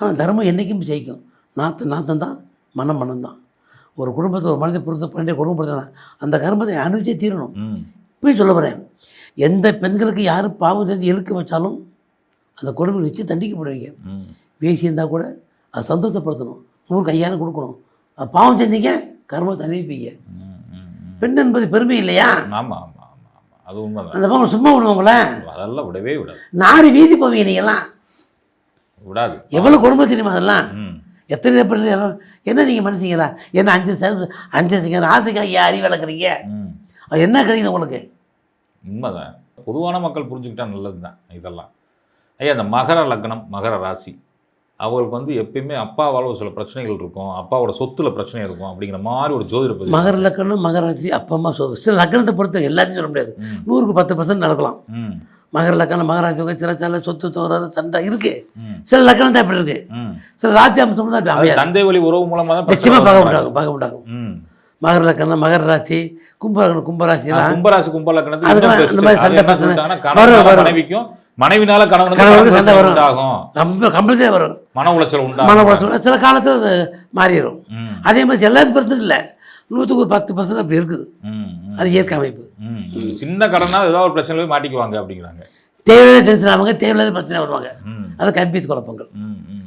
[SPEAKER 2] ஆனால் தர்மம் என்றைக்கும் ஜெயிக்கும். நாத்து நாத்தம் தான் மனம் மனம் தான் ஒரு குடும்பத்தை ஒரு மனித புருஷ பண்ணிய குடும்பப்படுத்தினா அந்த கர்மத்தை அனுபவிச்சே தீரணும்.
[SPEAKER 1] ம்.
[SPEAKER 2] இப்பயும் சொல்ல போகிறேன் எந்த பெண்களுக்கு யார் பாவம் செஞ்சு இழுக்க வச்சாலும் அந்த கொடுமை நிச்சயம் தண்டிக்கப்படுவீங்க.
[SPEAKER 1] ம்.
[SPEAKER 2] பேசி இருந்தால் கூட அதை சந்தோஷப்படுத்தணும். நூறு கையால் கொடுக்கணும். அது பாவம் செஞ்சீங்க கர்மத்தை அனுப்பிப்பீங்க. பெண் என்பது பெருமை இல்லையா?
[SPEAKER 1] ஆமா ஆமா ஆமா ஆமா. அது
[SPEAKER 2] அந்த பாவம் சும்மா விடுவாங்களே?
[SPEAKER 1] அதெல்லாம் விடவே விடாது.
[SPEAKER 2] நாரி வீதி போவீங்க நீங்கள்லாம்
[SPEAKER 1] விடாது.
[SPEAKER 2] எவ்வளோ குடும்பம் தெரியுமா அதெல்லாம்? எத்தனை பேர் என்ன நீங்கள் மனுஷங்களா? என்ன அஞ்சு அஞ்சு செகண்ட் ஆத்துக்காக ஏன் அறிவு வளர்க்குறீங்க? என்ன கிடைக்குது உங்களுக்கு?
[SPEAKER 1] உண்மைதான். பொதுவான மக்கள் புரிஞ்சுக்கிட்டா நல்லது தான் இதெல்லாம். ஐயா இந்த மகர லக்னம் மகர ராசி அவங்களுக்கு வந்து எப்பயுமே அப்பாவால் ஒரு சில பிரச்சனைகள் இருக்கும் அப்பாவோட சொத்துல பிரச்சனை இருக்கும் அப்படிங்கிற மாதிரி ஒரு ஜோதிட
[SPEAKER 2] மகர லக்கணம் மகர ராசி அப்பா அம்மா சொல்லுது சில லக்கணத்தை பொறுத்த எல்லாத்தையும் சொல்ல முடியாது. நூறுக்கு பத்து பர்சன்ட் நடக்கலாம்.
[SPEAKER 1] ம்.
[SPEAKER 2] மகர லக்கணம் மகர ராசி சில சில சொத்து தோறாது சண்டை இருக்குது
[SPEAKER 1] ம்.
[SPEAKER 2] சில லக்கணம் தான் இப்படி இருக்குது
[SPEAKER 1] ம்.
[SPEAKER 2] சில ராசி அம்சம் தான் அமையாது.
[SPEAKER 1] தந்தை வழி உறவு மூலமா தான்
[SPEAKER 2] நிச்சயமாக
[SPEAKER 1] பிரச்சனை
[SPEAKER 2] பார்க்க
[SPEAKER 1] வரும்.
[SPEAKER 2] மாட்டாங்க பார்க்க மாட்டாங்க
[SPEAKER 1] ம்.
[SPEAKER 2] மகர லக்கணம் மகர ராசி கும்பலக்கணம்
[SPEAKER 1] கும்பராசி கும்பலக்கணத்துக்கு
[SPEAKER 2] அதுக்கெல்லாம்
[SPEAKER 1] இன்னும்
[SPEAKER 2] இந்த மாதிரி சண்டை பிரச்சனை.
[SPEAKER 1] மனைவிக்கும் மனைவினால கணவனுக்கு
[SPEAKER 2] சண்டை வரும்.
[SPEAKER 1] உண்டாகும்.
[SPEAKER 2] கம்ப கம்பல்சே வரும்.
[SPEAKER 1] மன உளைச்சல்
[SPEAKER 2] மன
[SPEAKER 1] உண்டாகும்.
[SPEAKER 2] உளைச்சல் சில காலத்தில் அது மாறிடும். அதே மாதிரி எல்லாத்துக்கும் பர்சன்ட் இல்லை. நூற்றுக்கு ஒரு பத்து பர்சன்ட் அப்படி இருக்குது. அது இயற்கை அமைப்பு.
[SPEAKER 1] சின்ன கடனா ஏதாவது ஒரு பிரச்சனை போய் மாட்டிக்குவாங்க அப்படிங்கிறாங்க.
[SPEAKER 2] தேவையான டென்ஷன் அவங்க தேவையில்லாத பிரச்சனை வருவாங்க. அது கன்ஃபியூஸ் குழப்பங்கள்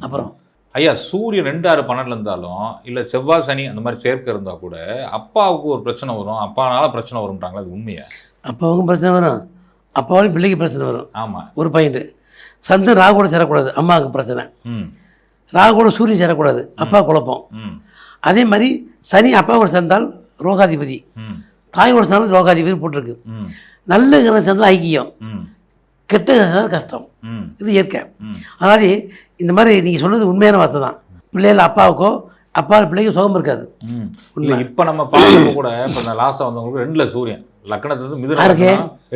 [SPEAKER 2] அப்புறம்.
[SPEAKER 1] ஐயா சூரியன் ரெண்டு ஆறு பன்னெண்டுல இருந்தாலும் இல்லை செவ்வாய் சனி அந்த மாதிரி சேர்க்கை இருந்தா கூட அப்பாவுக்கு ஒரு பிரச்சனை வரும் அப்பானால பிரச்சனை வரும்ன்றாங்களா? அது உண்மையா?
[SPEAKER 2] அப்பாவுக்கும் பிரச்சனை வரும் அப்பாவும் பிள்ளைக்கு பிரச்சனை வரும்.
[SPEAKER 1] ஆமா.
[SPEAKER 2] ஒரு பாயிண்ட்டு சந்து ராகுவோட சேரக்கூடாது அம்மாவுக்கு பிரச்சனை. ராகுவோட சூரியன் சேரக்கூடாது அப்பா குழப்பம். அதே மாதிரி சனி அப்பாவோட சேர்ந்தால் ரோகாதிபதி.
[SPEAKER 1] ம்
[SPEAKER 2] தாயோட சேர்ந்தால் ரோகாதிபதி போட்டிருக்கு. நல்ல கிரகம் சேர்ந்தால் ஐக்கியம். கெட்ட கிரகம் கஷ்டம். இது இயற்கை. அதனால இந்த மாதிரி நீங்கள் சொன்னது உண்மையான வார்த்தை தான். பிள்ளைகள் அப்பாவுக்கோ அப்பா பிள்ளைக்கு சுகம் இருக்காது.
[SPEAKER 1] இல்ல இப்ப நம்ம பார்க்கறப்ப கூட இப்ப இந்த லாஸ்டா வந்தவங்களுக்கு ரெண்டுல சூரியன். லக்னத்துல இருந்து மிதுன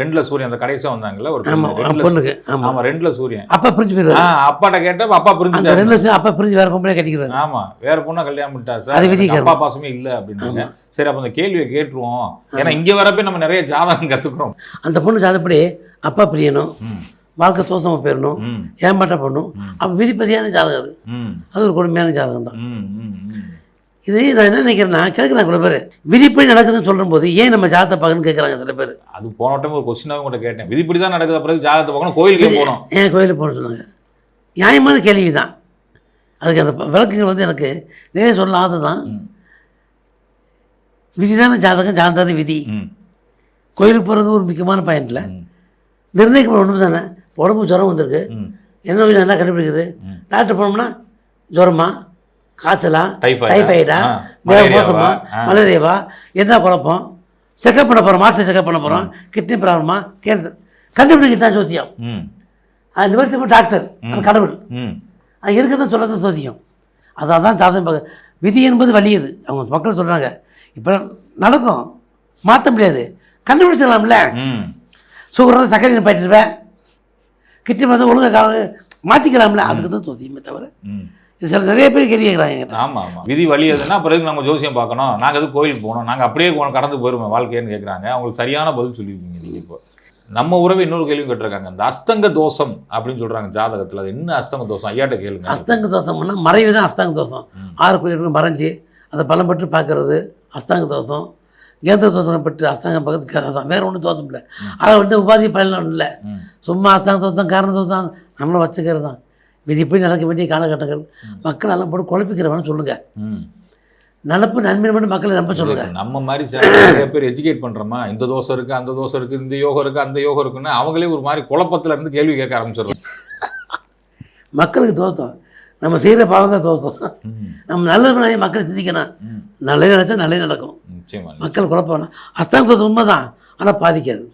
[SPEAKER 1] ரெண்டுல சூரியன் அந்த கடைசியா வந்தாங்கல்ல ஒரு பெண்ணு,
[SPEAKER 2] ஆமாம்
[SPEAKER 1] ரெண்டுல
[SPEAKER 2] பொண்ணுக்கு ஆமாம்
[SPEAKER 1] ஆமா. ரெண்டுல சூரியன்.
[SPEAKER 2] அப்பா பிரிஞ்சு போயிடுவார்.
[SPEAKER 1] அப்பாட்ட கேட்டப்ப அப்பா புரிஞ்சுட்டாரு
[SPEAKER 2] ரெண்டு வருஷம் அப்பா பிரிஞ்சு வேற பொம்பளை கட்டிக்கிறாரு.
[SPEAKER 1] ஆமா வேற பொண்ணா கல்யாணம் பண்ணிட்டா
[SPEAKER 2] அது
[SPEAKER 1] சார்?
[SPEAKER 2] விதி
[SPEAKER 1] எனக்கு அப்பா பாசமே இல்ல அப்படின்னாங்க. சரி அப்ப அந்த கேள்வியை கேட்டுருவோம். ஏன்னா இங்க வரப்ப நம்ம நிறைய ஜாதகம் கத்துக்கிறோம்.
[SPEAKER 2] அந்த பொண்ணு ஜாதப்படி அப்பா பிரியணும்.
[SPEAKER 1] ம்,
[SPEAKER 2] வாழ்க்கை தோசமாக போயிடணும். ஏமாற்றம் பண்ணும் அப்போ விதிப்பதியான ஜாதகம் அது. அது ஒரு கொடுமையான ஜாதகம் தான். இது நான் என்ன நினைக்கிறேன்னா கேட்குறாங்க சில பேர். விதிப்படி நடக்குதுன்னு சொல்லும்போது ஏன் நம்ம ஜாதகத்தை பார்க்கணும்னு கேட்குறாங்க சில பேர்.
[SPEAKER 1] அது போன டைம் ஒரு கொஸ்டினாவும் கூட கேட்டேன். விதிப்படி தான் நடக்குது பிறகு ஜாதகத்தை பார்க்கணும் கோயிலுக்கே போகணும்?
[SPEAKER 2] ஏன் கோயிலுக்கு போகணும்னு சொன்னாங்க. நியாயமான கேள்வி தான் அதுக்கு அந்த விளக்குகள் வந்து எனக்கு நிறைய சொல்ல ஆசை தான். விதி தானே ஜாதகம் ஜாதகம் விதி. கோயிலுக்கு போகிறது ஒரு முக்கியமான பாயிண்டில் நிர்ணயிக்கப்பட ஒன்று தானே உடம்பு ஜுரம் வந்திருக்கு. என்ன நோய் நல்லா கண்டுபிடிக்குது. டாக்டர் போனோம்னா ஜுரமா காய்ச்சலா
[SPEAKER 1] டைஃபாய்டா?
[SPEAKER 2] மோசமா. மலேரியாவா? என்ன குழப்பம்? செக்கப் பண்ண போகிறோம் மாற்று செக்கப் பண்ண போகிறோம் கிட்னி ப்ராப்ளமா? கேன்சர் கண்டுபிடிக்க தான் ஜோசியம் அது நிவர்த்தி டாக்டர். அது கடவுள். அது இருக்கதான் சொல்லதான் ஜோசியம். அதான் தான் பார்க்க விதி என்பது வலியுது. அவங்க மக்கள் சொல்கிறாங்க இப்போ நடக்கும். மாற்ற முடியாது. கண்டுபிடிச்சிடலாம்ல. சுகர் தான் சர்க்கரை கிட்னி வந்து ஒழுங்காக கால மாற்றிக்கலாம்ல அதுக்கு தான் ஜோசியமே தவிர. இது சில நிறைய பேர் கேள்வி கேட்குறாங்க என்கிட்ட.
[SPEAKER 1] ஆமா ஆமா. விதி வழி எதுனா பிறகு நம்ம ஜோசியம் பார்க்கணும். நாங்க எதுக்கு கோயிலுக்கு போகணும்? நாங்க அப்படியே கடந்து போயிருவோம் வாழ்க்கைன்னு கேட்குறாங்க அவங்களுக்கு சரியான பதில் சொல்லியிருக்கீங்க நீங்க இப்போ. நம்ம உறவு இன்னொரு கேள்வி கேட்டிருக்காங்க. இந்த அஸ்தங்க தோஷம் அப்படின்னு சொல்றாங்க ஜாதகத்துல. அது என்ன அஸ்தங்க தோஷம்? ஐயாட்ட கேளுங்க.
[SPEAKER 2] அஸ்தாங்க தோஷம்னா மறைவு தான் அஸ்தாங்க தோஷம். ஆறு கோயில் மறைஞ்சு அதை பலம் பெற்று பார்க்கறது அஸ்தாங்க தோஷம். கேந்திர தோஷம் பெற்று அஸ்தாங்கம் பார்க்கறது தான். வேறு ஒன்றும் தோஷம் இல்லை. அதை வந்து உபாதி பலன் இல்லை. சும்மா அஸ்தாங்க தோஷம் காரண தோஷம் நம்மளும் வச்சுக்கிறது தான். விதிப்படி நடக்க வேண்டிய காலகட்டங்கள். மக்கள் எல்லாம் போட்டு குழப்பிக்கிறவன்னு சொல்லுங்கள். நடப்பு நன்மை மட்டும் மக்களை நம்ப சொல்லுங்கள்
[SPEAKER 1] நம்ம மாதிரி நிறைய பேர் எஜுகேட் பண்றோமா? இந்த தோசை இருக்கு அந்த தோசை இருக்கு இந்த யோகம் இருக்கு அந்த யோகம் இருக்குன்னு அவங்களே ஒரு மாதிரி குழப்பத்துல இருந்து கேள்வி கேட்க ஆரம்பிச்சிடுறோம் (laughs)
[SPEAKER 2] மக்களுக்கு தோஷம் நம்ம செய்கிற பாவம் தான் தோஷம்
[SPEAKER 1] ம்.
[SPEAKER 2] நம்ம நல்லது மக்கள் சிந்திக்கணும். நல்லது நினச்சா நல்லது நடக்கும். மக்கள் குழப்பம். வேணாம். அஸ்தாங்க தோஷம் உண்மை தான் ஆனால் பாதிக்காது.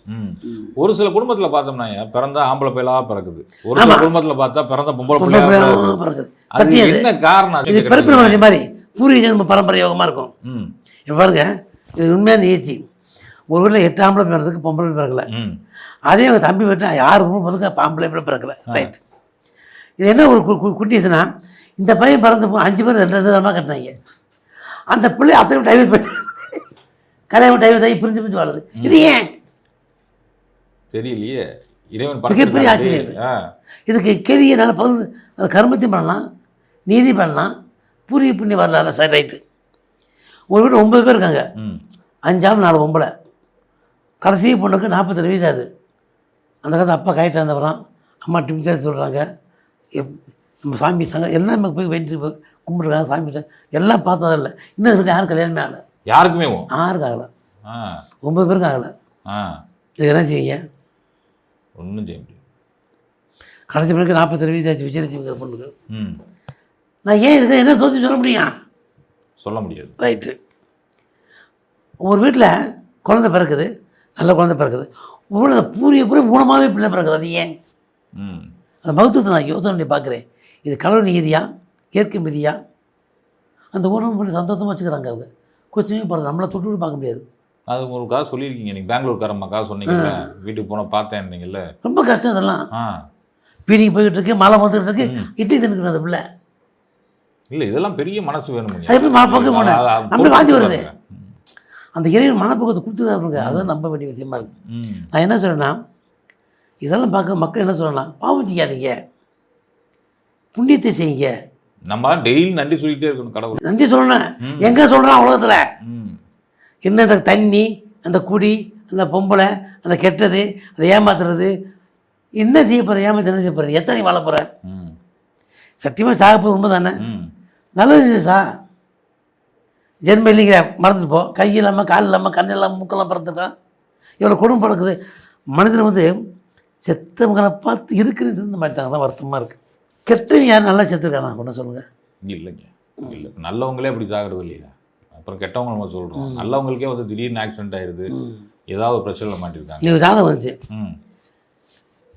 [SPEAKER 1] ஒரு சில குடும்பத்துல பார்த்தோம்னா பிறந்தா ஆம்பளை பிள்ளையா பிறக்குது. ஒரு சில குடும்பத்துல பார்த்தா பிறந்த பொம்பளை பிள்ளையா பிறக்குது.
[SPEAKER 2] சத்தியம்.
[SPEAKER 1] என்ன காரணம்
[SPEAKER 2] இது பிறப்பு வளர்ச்சி மாதிரி. பூர்வீக ஜென்ம பரம்பரை யோகமாக இருக்கும். இப்போ பாருங்க இது உண்மையான நிகழ்ச்சி ஒரு வீட்டில் எட்டு ஆம்பளை பிறந்ததுக்கு பொம்பளை பிறக்கல. அதே அவங்க தம்பி வீட்டில் யார் பொண்ணு பிறந்ததுக்கு ஆம்பளை பிள்ளை பிறக்கல. ரைட் இது என்ன ஒரு குட்டீஸ்னா இந்த பையன் பிறந்த அஞ்சு பேர் ரெண்டு ரெண்டு தரமாக கட்டினாங்க. அந்த பிள்ளை அத்தனை டைவர்ஸ் பண்ணி கல்யாணம் டைவர்ஸ் ஆகி பிரிஞ்சு பிரிஞ்சு வாழுது. இது ஏன்?
[SPEAKER 1] தெரியலையே. இறைவன்
[SPEAKER 2] மிகப்பெரிய ஆச்சரியம். இது. இதுக்கு கேள்வி என்னால் பதில் அது கர்மத்தையும் பண்ணலாம் நீதி பண்ணலாம் பூர்வீக புண்ணியம் வரலாம் சரி ரைட்டு. ஒரு வீட்டில் ஒன்பது பேர் இருக்காங்க. அஞ்சாம் நாலு பொம்பளை. கடைசி பொண்ணுக்கு நாற்பத்தெட்டு வயசு ஆகுது. அந்த காலத்து அப்பா கைட்டு வந்தவரான் அம்மா டிமிச்சர் சொல்கிறாங்க எப் நம்ம சாமி சங்க எல்லாமே போய் வெயிட்டு போய் கும்பிட்ருக்காங்க சாமி எல்லாம் பார்த்ததில்ல இன்னும் இருக்கு யாரும் கல்யாணமே ஆகலை.
[SPEAKER 1] யாருக்குமே ஓ.
[SPEAKER 2] யாருக்கு ஆகலை. ஒம்பது பேருக்கு ஆகலை.
[SPEAKER 1] ஆ.
[SPEAKER 2] இது என்ன செய்வீங்க?
[SPEAKER 1] ஒன்றும் செய்ய முடியாது.
[SPEAKER 2] கடைசி பொண்ணுக்கு நாற்பத்தெட்டு வயசு ஆச்சு விஜயலட்சுமிங்கிற பொண்ணுக்கு. நான் ஏன் இதுக்கு என்ன சோதி சொல்ல முடியும்?
[SPEAKER 1] சொல்ல முடியாது.
[SPEAKER 2] ரைட்டு ஒரு வீட்டில் குழந்தை பிறக்குது நல்ல குழந்தை பிறக்குது. இவ்வளோ பூரிய பூரா ஊனமாகவே பிள்ளை பிறக்குது அது ஏன்? அந்த மகத்துவத்தை நான் யோசனை பண்ணி பார்க்குறேன். இது கடவுள் நீதியா? இயற்கை விதியா? அந்த பண்ணி சந்தோஷமாக வச்சுக்கிறாங்க அவங்க. கொச்சுமே போகிறது நம்மளை தொட்டு பார்க்க முடியாது.
[SPEAKER 1] அது ஒரு கதை சொல்லியிருக்கீங்க நீங்கள் பெங்களூர்காரம்மாக்கா சொன்னீங்கல்ல. வீட்டுக்கு போனால் பார்த்தேன் இருந்தீங்கல்ல
[SPEAKER 2] ரொம்ப கஷ்டம் இதெல்லாம். பீடிக்கு போய்கிட்டு இருக்கு மழை வந்துட்டு இருக்கு. இட்லி தின்னுக்கிட்டு அந்த பிள்ளை.
[SPEAKER 1] இல்லை இதெல்லாம் பெரிய மனசு வேணும்
[SPEAKER 2] அது எப்படி மனப்போக்கு போனேன்? நம்ம வாந்தி வருது. அந்த இறைவன் மனப்போக்கத்தை கொடுத்துருக்காருங்க அதான் நம்ப வேண்டிய விஷயமா இருக்கு. நான் என்ன சொல்கிறேன்னா இதெல்லாம் பார்க்க மக்கள் என்ன சொல்லலாம் பாவம் செய்யாதீங்க. புண்ணியத்தை செய்யுங்க.
[SPEAKER 1] நம்ம டெய்லி நன்றி சொல்லிட்டே இருக்கணும் கடவுள்.
[SPEAKER 2] நன்றி சொல்லணும். எங்கே சொல்கிறான் உலகத்தில்?
[SPEAKER 1] ம்.
[SPEAKER 2] என்ன அந்த தண்ணி அந்த குடி அந்த பொம்பளை அந்த கெட்டது அதை ஏமாத்துறது? என்ன செய்ய போகிற ஏமாத்த என்ன செய்ய போகிற எத்தனை வாழ போகிற சத்தியமாக சாக போகிறது உண்மை தானே நல்லது சா? ஜென்மம் இல்லைங்கிற மறந்துட்டு போ. கை இல்லாமல் கால் இல்லாமல் கண் இல்லாமல் மூக்கெல்லாம் பிறந்துட்டான் இவ்வளோ குடும்பம் பறக்குது மனிதன் வந்து செத்தவங்களை பார்த்து இருக்கிறது மாட்டாங்க தான். வருத்தமாக இருக்குது கெட்டவன் யார் நல்லா செத்துருக்கானா? ஒன்று சொல்லுங்கள்
[SPEAKER 1] இல்லைங்க. இல்லை. நல்லவங்களே அப்படி சாகிறது இல்லையா? அப்புறம் கெட்டவங்க நம்ம சொல்கிறோம் நல்லவங்களுக்கே வந்து திடீர்னு ஆக்சிடென்ட் ஆயிடுது ஏதாவது பிரச்சனையில் மாட்டிருக்காங்க.
[SPEAKER 2] நீங்கள் ஜாதகம் வந்துச்சு.
[SPEAKER 1] ம்.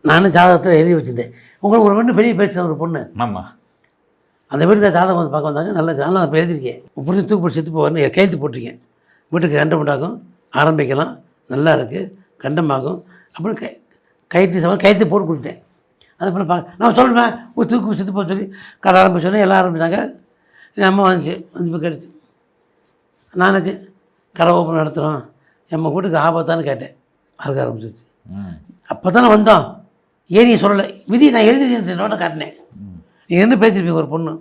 [SPEAKER 2] நானும் ஜாதகத்தில் எழுதி வச்சிருந்தேன். உங்களுக்கு ஒரு பொண்ணு பெரிய பேச்சு ஒரு பொண்ணு.
[SPEAKER 1] ஆமாம்
[SPEAKER 2] அந்த வீட்டுக்கு ஜாதகம் வந்து பார்க்க வந்தாங்க. நல்ல ஜாதகம். நான் எழுதியிருக்கேன். புரிஞ்சு தூக்கு செத்து போவார்னு கையெழுத்து போட்டிருக்கேன். வீட்டுக்கு கண்டம் உண்டாகும். ஆரம்பிக்கலாம். நல்லா இருக்குது கண்டமாகும். அப்புறம் கை கையெழுத்து சம கையெழுத்து போட்டு கொடுத்தேன் அதுக்கப்புறம் பா நான் சொல்லுவேன் தூக்கு செத்து போக சொல்லி கதை ஆரம்பிச்சோன்னே எல்லாம் ஆரம்பித்தாங்க என் அம்மா வந்துச்சு வந்து இப்போ கிடைச்சி. நானாச்சு கடை ஓப்பன் நடத்துகிறோம் எம்ம வீட்டுக்கு ஆபத்தான்னு கேட்டேன். அழுக ஆரம்பிச்சிருச்சு. அப்போ தானே வந்தோம். நீ சொல்லலை? விதி நான் எழுதி நோட்டை காட்டினேன் நீ என்ன பேசியிருப்பீங்க ஒரு பொண்ணு?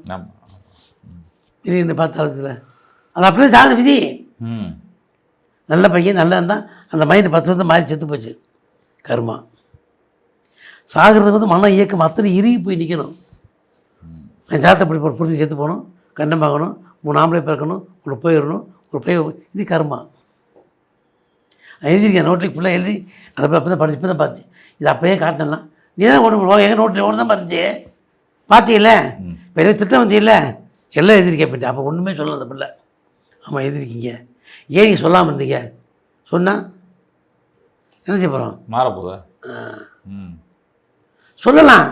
[SPEAKER 2] விதி என்ன பார்த்து அழுதுல. அது அப்படியே சாகுது விதி. நல்ல பையன் நல்லா இருந்தால் அந்த மைண்டு பத்து வருஷம் மாறி செத்து போச்சு. கர்மா. சாகிறதுக்கு வந்து மன இயக்கம். அத்தனை இறுகி போய் நிற்கணும் என் ஜாத்தை இப்படி ஒரு புரிஞ்சு செத்து போகணும். கண்டமாகணும் மூணு ஆம்பளை பிறக்கணும் ஒன்று போயிடணும். ஒரு போய் இது கர்மா. எழுதியிருக்கேன். நோட்டில் ஃபுல்லாக எழுதி அதை அப்போ தான் படிச்சு இப்போ தான் பார்த்து இது அப்போயே காட்டினா நீ தான் ஒன்று எங்கள் நோட்டில் ஒன்று தான் பறிச்சு பார்த்தீங்கள பெரிய திட்டம் வந்தீங்கள எல்லாம் எழுதியிருக்கேன் பின்ன அப்போ ஒன்றுமே சொல்லல அந்த பிள்ளை. ஆமாம் எழுதிருக்கீங்க ஏன் நீ சொல்லாமல் இருந்தீங்க? சொன்னால் என்ன செய்ய போகிறோம்
[SPEAKER 1] மாறப்போதா? ம்.
[SPEAKER 2] சொல்லலாம்.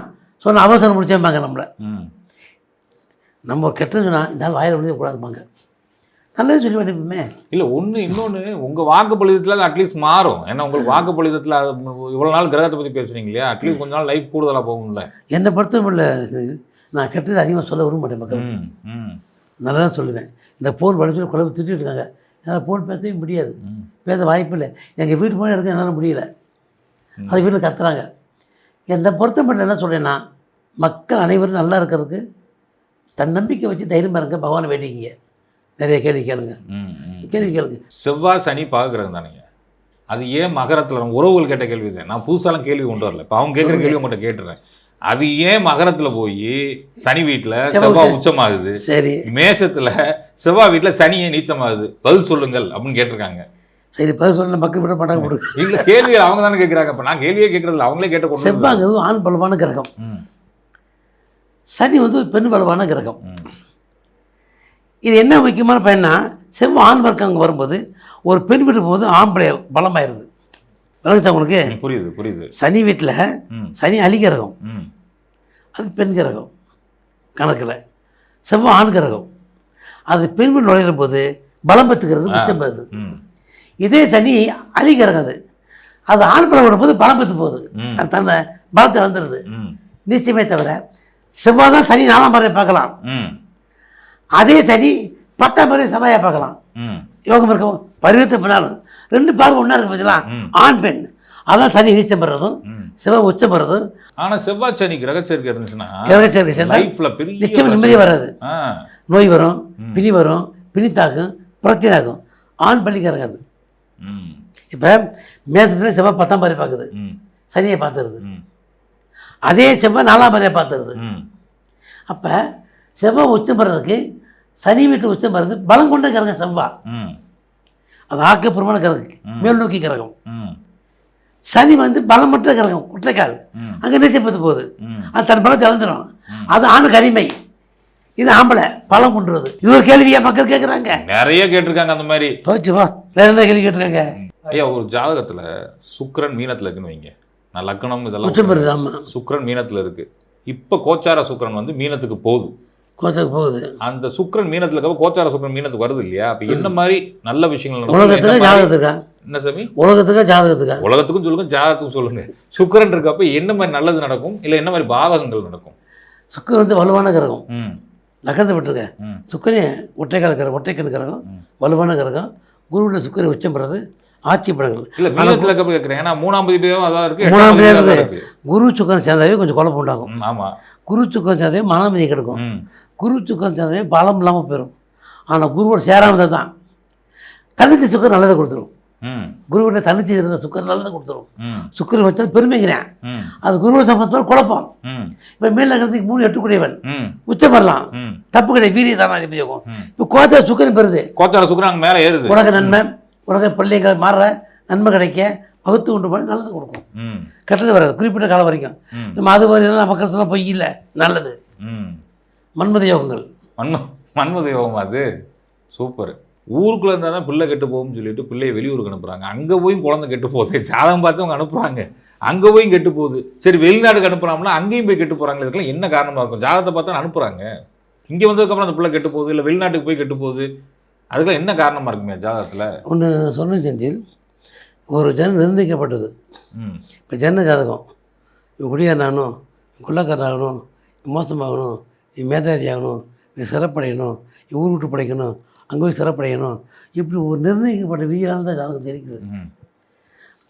[SPEAKER 2] சொன்ன அவசரம் முடிச்சேம்பாங்க நம்மளை. நம்ம கெட்டது சொன்னால் இந்த வாயில் விழுந்து கூடாதுப்பாங்க நல்லது சொல்லி வேண்டியமே
[SPEAKER 1] இல்லை ஒன்று இன்னொன்று உங்கள் வாக்குப்பளிதத்தில் அது அட்லீஸ்ட் மாறும். ஏன்னா உங்களுக்கு வாக்குப்பளிதத்தில் அது இவ்வளோ நாள் கிரகத்தை பற்றி பேசுறீங்க இல்லையா? அட்லீஸ்ட் கொஞ்ச நாள் லைஃப் கூடுதலாக போகும்ல.
[SPEAKER 2] என்னை பொறுத்தவரை இல்லை நான் கெட்டது அதிகமாக சொல்ல விரும்ப மாட்டேன் மக்கள். நல்லா தான் சொல்லுவேன். இந்த போன் வலிச்சு குழம்பு திட்டிட்டு இருக்காங்க. என்னால் போன் பேசவே முடியாது. பேச வாய்ப்பு இல்லை. எங்கள் வீட்டு போய் எடுக்க என்னால் முடியல. அது வீட்டில் கத்துறாங்க. என்னை பொறுத்த மட்டும் என்ன சொல்கிறேன்னா மக்கள் அனைவரும் நல்லா இருக்கிறதுக்கு தன்னம்பிக்கை வச்சு தைரியமாக இருங்க பகவானை வேண்டிக்கிங்க. நிறைய கேள்வி கேளுங்க. கேள்வி கேளுங்க.
[SPEAKER 1] செவ்வாய் சனி பார்க்குறது தானேங்க. அது ஏன் மகரத்தில் உறவுகள் கேட்ட கேள்வி தான் நான் புதுசாலாம் கேள்வி கொண்டு வரல. இப்போ அவங்க கேட்குற கேள்வி உங்கள்கிட்ட கேட்டுறேன். அது ஏன் மகரத்தில் போய் சனி வீட்டில் செவ்வாய் உச்சமாகுது?
[SPEAKER 2] சரி.
[SPEAKER 1] மேஷத்தில் செவ்வாய் வீட்டில் சனி ஏன் நீச்சமாகுது. பதில் சொல்லுங்கள் அப்படின்னு கேட்டிருக்காங்க.
[SPEAKER 2] சரி பதில் சொல்ல மக்கள் விட மாட்டாங்க போடு.
[SPEAKER 1] இல்ல கேள்வி அவங்க தானே கேட்குறாங்க. இப்போ நான் கேள்வியே கேட்கறதில்ல. அவங்களே கேட்ட வந்து-
[SPEAKER 2] செவ்வாங்கிறது ஆண் பலமான கிரகம். சனி வந்து பெண் பலமான கிரகம். இது என்ன முக்கியமான பயன்னா செவ்வாய் ஆண் வர்க்கம் அங்கே வரும்போது ஒரு பெண் வீட்டு போகும்போது ஆம்பளை பலமாயிருது. விளங்குச்சா உங்களுக்கு?
[SPEAKER 1] புரியுது புரியுது.
[SPEAKER 2] சனி வீட்டில் சனி அலி கிரகம்.
[SPEAKER 1] ம்.
[SPEAKER 2] அது பெண் கிரகம். கணக்கில். செவ்வாய் ஆண் கிரகம். அது பெண் வீடு நுழையிற போது பலம் பெற்றுக்கிறது மிச்சம் பெறுது இதே சனி கிரகம் அது அது ஆண் பலம் வரும்போது பலம் பெற்று போகுது. அது தன்னை பலத்தை வந்துடுது நிச்சயமே தவிர செவ்வாய் தான் சனி நாலாம் முறை பார்க்கலாம். அதே சனி பத்தாம் முறை செவ்வாயை பார்க்கலாம். யோகம் இருக்கும். பருவத்தை பண்ணாலும் ரெண்டு பார்வை ஒன்றா இருக்கு பார்த்தீங்களா ஆண் பெண். அதான் சனி நீச்சம் பெறதும். செவ்வாய் உச்சம் பெறதும்
[SPEAKER 1] ஆனா செவ்வாய் சனி கிரக சேர்க்கை இருந்துச்சுன்னா
[SPEAKER 2] கிரகச்சேர்க்கை சேர்ந்தா
[SPEAKER 1] பெரிய
[SPEAKER 2] நிச்சயம் நிம்மதியாக வராது. நோய் வரும் பிணி வரும் பிணி தாக்கும் பிரச்சனை ஆகும். ஆண் பள்ளிக்காரங்க அது. இப்போ மேசத்தில் செவ்வாய் பத்தாம் பாறை பார்க்குது சனியை பார்த்துருது. அதே செவ்வாய் நாலாம் பாறையை பார்த்துருது. அப்போ செவ்வாய் உச்சம் பெறதுக்கு சனி வீட்டு உச்சம் பெறது பலம் கொண்ட கிரகம் செவ்வாய். அது ஆக்கப்பூர்வமான கிரகம் மேல் நோக்கி கிரகம். சனி வந்து பலமற்ற கிரகம் குட்டைக்கால். அங்கே நீச்சப்பட்டு போகுது. அது தன் பலத்தை இழந்துடும் அது ஆணுக்கு அடிமை. இது ஆம்பளை பலம் கொண்டுறது இது ஒரு கேள்வியா? மக்கள் கேட்குறாங்க
[SPEAKER 1] நிறைய கேட்டிருக்காங்க அந்த மாதிரி.
[SPEAKER 2] போச்சு வா வேற என்ன கேள்வி கேட்டிருக்காங்க?
[SPEAKER 1] ஐயா ஒரு ஜாதகத்துல சுக்கிரன் மீனத்துல இருக்குன்னு வைங்க. நான் லக்னம் இதெல்லாம்
[SPEAKER 2] உச்சம் பெறுது ஆமாம்
[SPEAKER 1] சுக்கிரன் மீனத்துல இருக்கு. இப்போ கோச்சார சுக்கிரன் வந்து மீனத்துக்கு போகுது.
[SPEAKER 2] கோச்சக்கு போகுது.
[SPEAKER 1] அந்த சுக்கிரன் மீனத்துல இருக்கப்ப கோச்சார சுக்கிரன் மீனத்துக்கு வருது இல்லையா? அப்ப என்ன மாதிரி நல்ல விஷயங்கள்?
[SPEAKER 2] உலகத்துக்கா ஜாதகத்துக்கா?
[SPEAKER 1] என்ன சாமி?
[SPEAKER 2] உலகத்துக்கா ஜாதகத்துக்கா?
[SPEAKER 1] உலகத்துக்கும் சொல்லுங்க ஜாதகத்துக்கும் சொல்லுங்க. சுக்கிரன் இருக்கப்ப என்ன மாதிரி நல்லது நடக்கும்? இல்ல என்ன மாதிரி பாதகங்கள் நடக்கும்?
[SPEAKER 2] சுக்கரன் வந்து வலுவான கிரகம்.
[SPEAKER 1] ம்
[SPEAKER 2] நகர்ந்து விட்டுருக்க
[SPEAKER 1] ம்.
[SPEAKER 2] சுக்கரன் ஒற்றைக்கால கிரகம் ஒற்றைக்கல் கிரகம் வலுவான கிரகம் குருவில் சுக்கரன் உச்சம் பெறது ஆட்சி படங்கள்.
[SPEAKER 1] இல்ல கேட்கறேன் ஏன்னா மூணாம் அதான் எட்டாம்
[SPEAKER 2] மூணாம்
[SPEAKER 1] பதிப்பையும்
[SPEAKER 2] தேதி
[SPEAKER 1] அதான் இருக்கு.
[SPEAKER 2] குரு சுக்கரன் சேர்ந்தாவே கொஞ்சம் குழப்பம் உண்டாகும்.
[SPEAKER 1] ம், ஆமா.
[SPEAKER 2] குரு சுக்கரன் சேர்ந்தாவே மனாமதி கிடைக்கும் குரு சுக்கரன் சேர்ந்தாவே பலம் இல்லாமல் போயிடும் ஆனால் குருவோட சேராமதை தான். தனித்து சுக்கர் நல்லதை கொடுத்துரும்.
[SPEAKER 1] ம்.
[SPEAKER 2] குருவோட தனிச்சு இருந்த சுக்கர் நல்லதை கொடுத்துரும்.
[SPEAKER 1] ம்.
[SPEAKER 2] சுக்கரன் வச்சா பெருமைங்கிறேன். அது குருவோட சம்பந்தத்தில் குழப்பம். இப்போ மேல் நகரத்துக்கு மூணு எட்டு கூடியவன்
[SPEAKER 1] ம்.
[SPEAKER 2] உச்சம் பெறலாம்
[SPEAKER 1] ம்.
[SPEAKER 2] தப்பு கிடையாது வீரிய தானாதிபதி யோகம். இப்போ கோத்தா சுக்கரன் பெறுது.
[SPEAKER 1] கோச்சார சுக்கிரன் மேல ஏறுது.
[SPEAKER 2] உலக நன்மை உலக பிள்ளைகள் மாறுற நன்மை கிடைக்க பகுத்து உண்டு பண்ணி நல்லது கொடுக்கும். கெட்டது வராது. குறிப்பிட்ட காலம் வரைக்கும். நம்ம அது வரையும் மக்கள் சொன்னால் பொய் இல்லை. நல்லது. மன்மத யோகங்கள்.
[SPEAKER 1] மன்ம மன்மத யோகம் அது. சூப்பர் ஊருக்குள்ள இருந்தால் தான் பிள்ளை கெட்டு போகும்னு சொல்லிட்டு பிள்ளையை வெளியூருக்கு அனுப்புறாங்க. அங்கே போய் குழந்தை கெட்டு போகுது. ஜாதகம் பார்த்து அவங்க அனுப்புறாங்க. அங்கே போய் கெட்டு போகுது. சரி வெளிநாட்டுக்கு அனுப்புறாங்களா அங்கேயும் போய் கெட்டு போகிறாங்க இதுக்கெல்லாம் என்ன காரணமாக இருக்கும்? ஜாதகத்தை பார்த்தா அனுப்புறாங்க. இங்கே வந்ததுக்கப்புறம் அந்த பிள்ளை கெட்டு போகுது இல்லை வெளிநாட்டுக்கு போய் கெட்டு போகுது. அதுக்கெல்லாம் என்ன காரணமாக இருக்குமே ஜாதகத்தில்?
[SPEAKER 2] ஒன்று சொன்ன செந்தில் ஒரு ஜனம் நிர்ணயிக்கப்பட்டது. இப்போ ஜன்ன ஜாதகம் இவன் குடியாரனாகணும் இவன் குள்ளக்காரனாகணும் மோசமாகணும் இவன் மேதாவி ஆகணும் இவன் சிறப்படையணும் இவன் ஊர் விட்டு படைக்கணும் அங்கே போய் சிறப்படையணும். இப்படி ஒரு நிர்ணயிக்கப்பட்ட விதியால் தான் ஜாதகம்
[SPEAKER 1] ம்.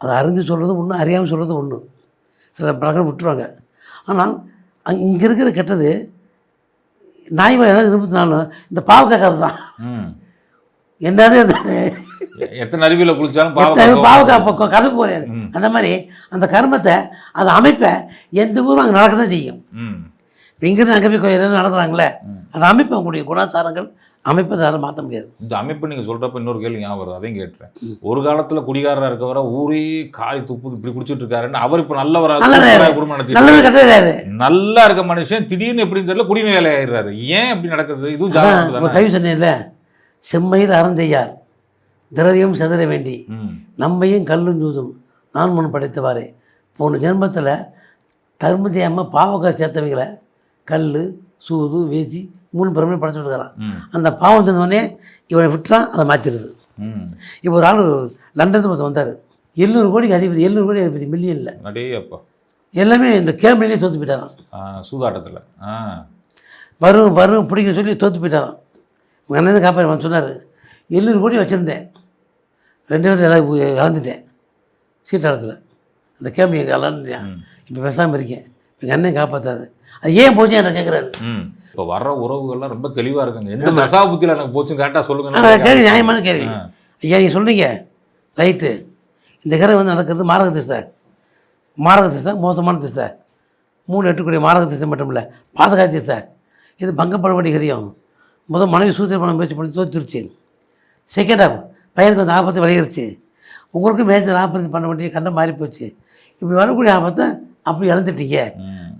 [SPEAKER 2] அதை அறிந்து சொல்கிறது ஒன்று அறியாமல் சொல்கிறது ஒன்று சில பழக்கம் விட்டுருவாங்க. ஆனால் அங்கே இங்கே இருக்கிற கெட்டது நாய் வயலாக இருபத்தி நாலு இந்த பாவக்காய் தான். என்னது
[SPEAKER 1] எத்தனை அருவியில் குளிச்சாலும்
[SPEAKER 2] பாவக்காய் பக்கம் கதை
[SPEAKER 1] ம்.
[SPEAKER 2] அந்த மாதிரி அந்த கர்மத்தை அந்த அமைப்பை எந்த ஊரும் அங்கே நடக்க தான் செய்யும் இப்போ இங்கேருந்து அங்கே போய் நடக்கிறாங்களே. அந்த அமைப்பு அவங்களுடைய குணாச்சாரங்கள் அமைப்பை அதை மாற்ற முடியாது.
[SPEAKER 1] இந்த அமைப்பு நீங்கள் சொல்கிறப்ப இன்னொரு கேள்வி ஞாபகம் வருது அதையும் கேட்டுறேன். ஒரு காலத்தில் குடிகாரராக இருக்கவரை ஊரே காய் துப்பு இப்படி குடிச்சிட்டு இருக்காருன்னு அவர் இப்போ நல்லவராக
[SPEAKER 2] நல்லவரா
[SPEAKER 1] குடும்பம் நடத்தி நல்லா இருக்க மனுஷன் திடீர்னு எப்படின்னு தெரியல குடிநோயாளி ஆயிடுறாரு ஏன் அப்படி நடக்குது? இதுவும்
[SPEAKER 2] கவி சொன்னேன்ல செம்மையில் அறந்தையார் திரவியம் செதற வேண்டி நம்மையும் கல்லும் ஜூதும் நான் முன் படைத்தவாறே. போன ஜென்மத்தில் தர்மத்தை அம்மா பாவக்காய் சேர்த்தவங்களை கல் சூது வேசி மூணு பிறமே படைச்சிட்டு இருக்கிறான்
[SPEAKER 1] ம்.
[SPEAKER 2] அந்த பாவம் செஞ்சவொடனே இவனை விட்டுறான் அதை மாற்றிடுது
[SPEAKER 1] ம்.
[SPEAKER 2] இப்போ ஒரு ஆள் லண்டனுக்கு ஒருத்தன் வந்தார். எழுநூறு கோடிக்கு அதிபதி எழுநூறு கோடி அதிபதி மில்லியன் இல்லை
[SPEAKER 1] அடே அப்பா
[SPEAKER 2] எல்லாமே இந்த கேம்பிளே தோற்று போயிட்டாராம்.
[SPEAKER 1] ஆ, சூதாட்டத்தில்.
[SPEAKER 2] வரும் வரும் பிடிக்க சொல்லி தோற்று போயிட்டாராம். உங்கள் அண்ணன் காப்பாற்ற சொன்னார். எழுநூறு கோடி வச்சுருந்தேன். ரெண்டு பேரும் எல்லாம் இழந்துட்டேன் சீட்டாளத்தில் அந்த கேம்பி எங்கள் இழந்துட்டேன். இப்போ பேசாமல் இருக்கேன். எங்கள் அண்ணன் காப்பாற்றாரு அது ஏன் போச்சு என்ன கேட்குறாரு
[SPEAKER 1] ம். இப்போ வர்ற உறவுகள்லாம் ரொம்ப தெளிவாக இருக்குங்க. எந்த தசா புத்தியில் எனக்கு போச்சுன்னு கரெக்டாக சொல்லுங்க
[SPEAKER 2] கேள்வி நியாயமான கேள்வி. ஐயா நீங்கள் சொல்றீங்க. ரைட்டு. இந்த கரை வந்து நடக்கிறது மாரக திசை. மாரக திசை மோசமான திசை. மூணு எட்டுக்குரிய மாரக திசை மட்டும் இல்லை பாதகா திசை. இது பங்கப்பட வேண்டிய கரியம் முதல் மனைவி சூத்திர பணம் முயற்சி பண்ணி தோற்றுருச்சு செகண்ட் ஆஃப் பையனுக்கு வந்து ஆபத்து விளையிருச்சு உங்களுக்கும் மேஜர் ஆபத்து பண்ண வேண்டிய கண்டம் மாறி போச்சு. இப்படி வரக்கூடிய ஆபத்தை அப்படி இழந்துட்டீங்க.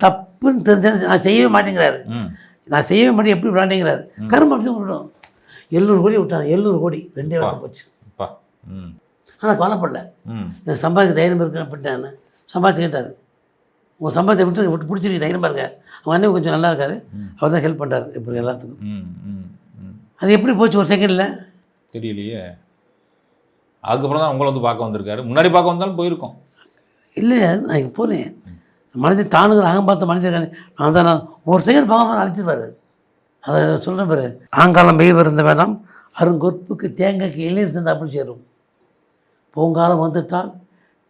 [SPEAKER 2] தப்புன்னு தெரிஞ்சா நான் செய்யவே மாட்டேங்கிறாரு. நான் செய்யவே மாட்டேன் எப்படி விளாண்டேங்கிறாரு. கரும்பு அப்படி விட்டுடும் எழுநூறு கோடி விட்டாங்க. எழுநூறு கோடி. ரெண்டே வார்த்தை போச்சு. ஆனால் கவலைப்படல எனக்கு சம்பாதிக்க தைரியம் இருக்குன்னு அப்படின்ட்டான்னு சம்பாதிச்சு கேட்டார். உங்கள் சம்பாதித்தை விட்டு விட்டு பிடிச்சிருக்கு தைரியம் பாருங்க. அவங்க அண்ணன் கொஞ்சம் நல்லா இருக்காரு. அவர் தான் ஹெல்ப் பண்ணுறாரு இப்படி எல்லாத்துக்கும்.
[SPEAKER 1] ம் ம் ம்.
[SPEAKER 2] அது எப்படி போச்சு? ஒரு செகண்டில்
[SPEAKER 1] தெரியலையே. அதுக்கப்புறம் தான் உங்களை வந்து பார்க்க வந்திருக்காரு. முன்னாடி பார்க்க வந்தாலும் போயிருக்கோம்.
[SPEAKER 2] இல்லை நான் போனேன். மனிதன் தானுங்கிற அகம்பார்த்த மனிதன் நான் தான் ஒரு செகண்ட் பார்க்காம அழைச்சிருவாரு அதை சொல்கிறேன் பாரு. ஆங்காலம் பெய் இருந்த வேணாம். அருங்கொற்புக்கு தேங்காய்க்கு இளைஞர் தந்து அப்படி சேரும். பூங்காலம் வந்துட்டால்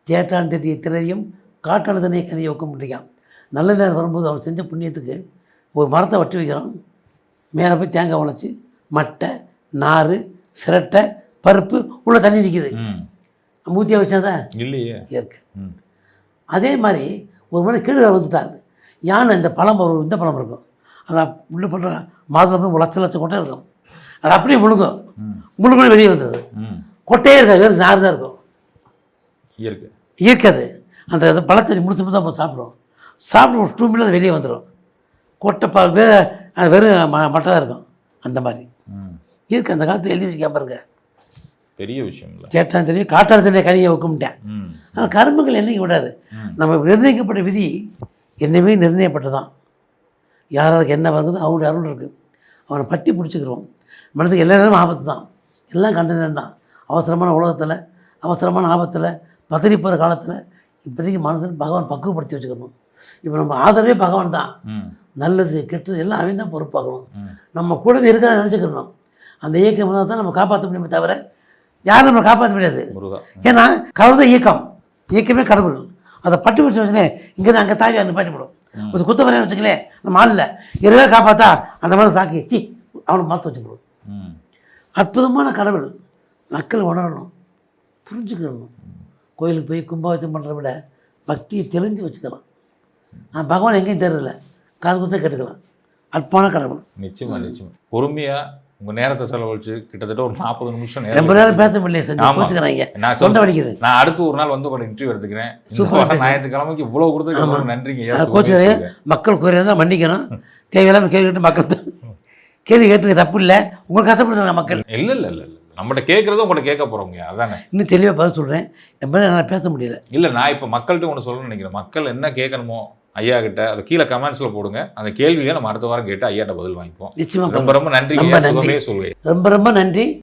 [SPEAKER 2] தேட்டான் தெரிய திரையும் காட்டான தண்ணியை கனியை வைக்க முடியும் நல்ல நேரம் வரும்போது அவர் செஞ்ச புண்ணியத்துக்கு ஒரு மரத்தை வட்டி வைக்கிறான். மேலே போய் தேங்காய் உழைச்சி மட்டை நார் சிரட்டை பருப்பு உள்ள தண்ணி நிற்கிது மூத்தியாக வச்சாதான்
[SPEAKER 1] இல்லையே.
[SPEAKER 2] இயற்கை. அதே மாதிரி ஒரு முறை கீழே வந்துட்டாங்க யானை இந்த பழம் ஒரு இந்த பழம் இருக்கும். அதை உள்ளே பண்ணுற மாதுளை போய் லட்சம் லட்சம் கொட்டை இருக்கும். அது அப்படியே முழுங்கும்.
[SPEAKER 1] ம்.
[SPEAKER 2] முழுங்கணும் வெளியே வந்துடுது கொட்டையே இருக்காது வெறும் நார் தான் இருக்கும்.
[SPEAKER 1] இயற்கை.
[SPEAKER 2] இருக்காது அந்த இது பழத்தை முடிச்சு தான் சாப்பிடுவோம். சாப்பிட்டு ஒரு டூ மினிட் வெளியே வந்துடும் கொட்டை பா வே அது வெறும் ம மட்டை தான் இருக்கும். அந்த மாதிரி. இருக்கு அந்த காலத்தில் எழுதி வச்சுக்க பாருங்க.
[SPEAKER 1] பெரிய விஷயம் இல்லை
[SPEAKER 2] கேட்டான் தெரியும் காட்டான் தெரியும் கனியை வைக்கமுட்டேன் ஆனால் கருமங்கள் என்னைக்கு விடாது. நம்ம நிர்ணயிக்கப்பட்ட விதி என்னமே நிர்ணயப்பட்டதான் யாராருக்கு என்ன வருங்குதோ அவனுடைய அருள் இருக்குது அவனை பட்டி பிடிச்சிக்கிறோம் மனதுக்கு எல்லா நேரமும் ஆபத்து தான் எல்லாம் கண்ட நேரம் தான் அவசரமான உலகத்தில் அவசரமான ஆபத்தில் பதறி போகிற காலத்தில் இப்போதைக்கு மனதில் பகவான் பக்குவப்படுத்தி வச்சுக்கணும். இப்போ நம்ம ஆதரவே பகவான் தான் நல்லது கெட்டது எல்லாம் அவன் தான் பொறுப்பாக்கணும்.
[SPEAKER 1] ம்.
[SPEAKER 2] நம்ம கூடவே இருக்கிறத நினச்சிக்கிறணும் அந்த இயக்கம் தான் நம்ம காப்பாற்ற முடியுமே தவிர யாரும் நம்ம காப்பாற்ற முடியாது. ஏன்னா கடவுள் தான் இயக்கம். இயக்கமே கடவுள். அதை பட்டு வச்சு வச்சுங்களேன் இங்கே அங்கே தாவி அங்கே பாட்டிவிடும் ஒரு குத்த வரைய வச்சுங்களேன் நம்ம ஆளில். இரவே காப்பாற்றா அந்த மாதிரி தாக்கி சி அவனை மாற்ற வச்சுக்கிடுவோம் அற்புதமான கடவுள். மக்கள் உணரணும். புரிஞ்சுக்கணும். கோயிலுக்கு போய் கும்பாபிஷேகம் பண்ணுறத விட பக்தியை தெரிஞ்சு வச்சுக்கலாம். நான் பகவான் எங்கேயும் தெரியல காது குத்த கேட்டுக்கலாம். அற்பமான கடவுள்.
[SPEAKER 1] நிச்சயமா நிச்சயமா. பொறுமையா உங்க நேரத்தை செலவழிச்சு கிட்டத்தட்ட ஒரு நாற்பது நிமிஷம்
[SPEAKER 2] ரொம்ப
[SPEAKER 1] நேரம்
[SPEAKER 2] பேச முடியல
[SPEAKER 1] ஆமா.
[SPEAKER 2] கோச்சுக்கிறாங்க.
[SPEAKER 1] நான் சொல்ல-
[SPEAKER 2] வலிக்குது.
[SPEAKER 1] நான் அடுத்து ஒரு நாள் வந்து உங்களோட இன்டர்வியூ எடுத்துக்கிறேன்.
[SPEAKER 2] சூப்பரா.
[SPEAKER 1] ஞாயிற்றுக்கிழமைக்கு இவ்வளவு கொடுத்ததுக்கு ரொம்ப நன்றிங்க. சுகமே
[SPEAKER 2] மக்கள் கோரியா மன்னிக்கணும். தேவையில்லாமல் கேள்வி கேட்டு மக்கள் தான் கேள்வி கேட்டுக்க தப்பு இல்லை. உங்களுக்கு கஷ்டப்படுறாங்க மக்கள்?
[SPEAKER 1] இல்ல இல்ல இல்ல இல்ல. நம்மகிட்ட கேட்கறதும் உங்கள்கிட்ட கேட்க போறோங்க அதானே?
[SPEAKER 2] இன்னும் தெளிவாக பதில் சொல்கிறேன் எப்போ என்னால் பேச முடியல.
[SPEAKER 1] இல்ல நான் இப்ப மக்கள்கிட்ட ஒன்று சொல்லணும்னு நினைக்கிறேன். மக்கள் என்ன கேட்கணுமோ ஐயா கிட்ட அது கீழே கமெண்ட்ஸில் போடுங்க. அந்த கேள்வியை நம்ம அடுத்த வாரம் கேட்டு ஐயாட்ட பதில் வாங்கிப்போம்.
[SPEAKER 2] நிச்சயமாக
[SPEAKER 1] ரொம்ப ரொம்ப நன்றி
[SPEAKER 2] ரொம்ப நன்றி.
[SPEAKER 1] சொல்லுவேன்
[SPEAKER 2] ரொம்ப ரொம்ப நன்றி.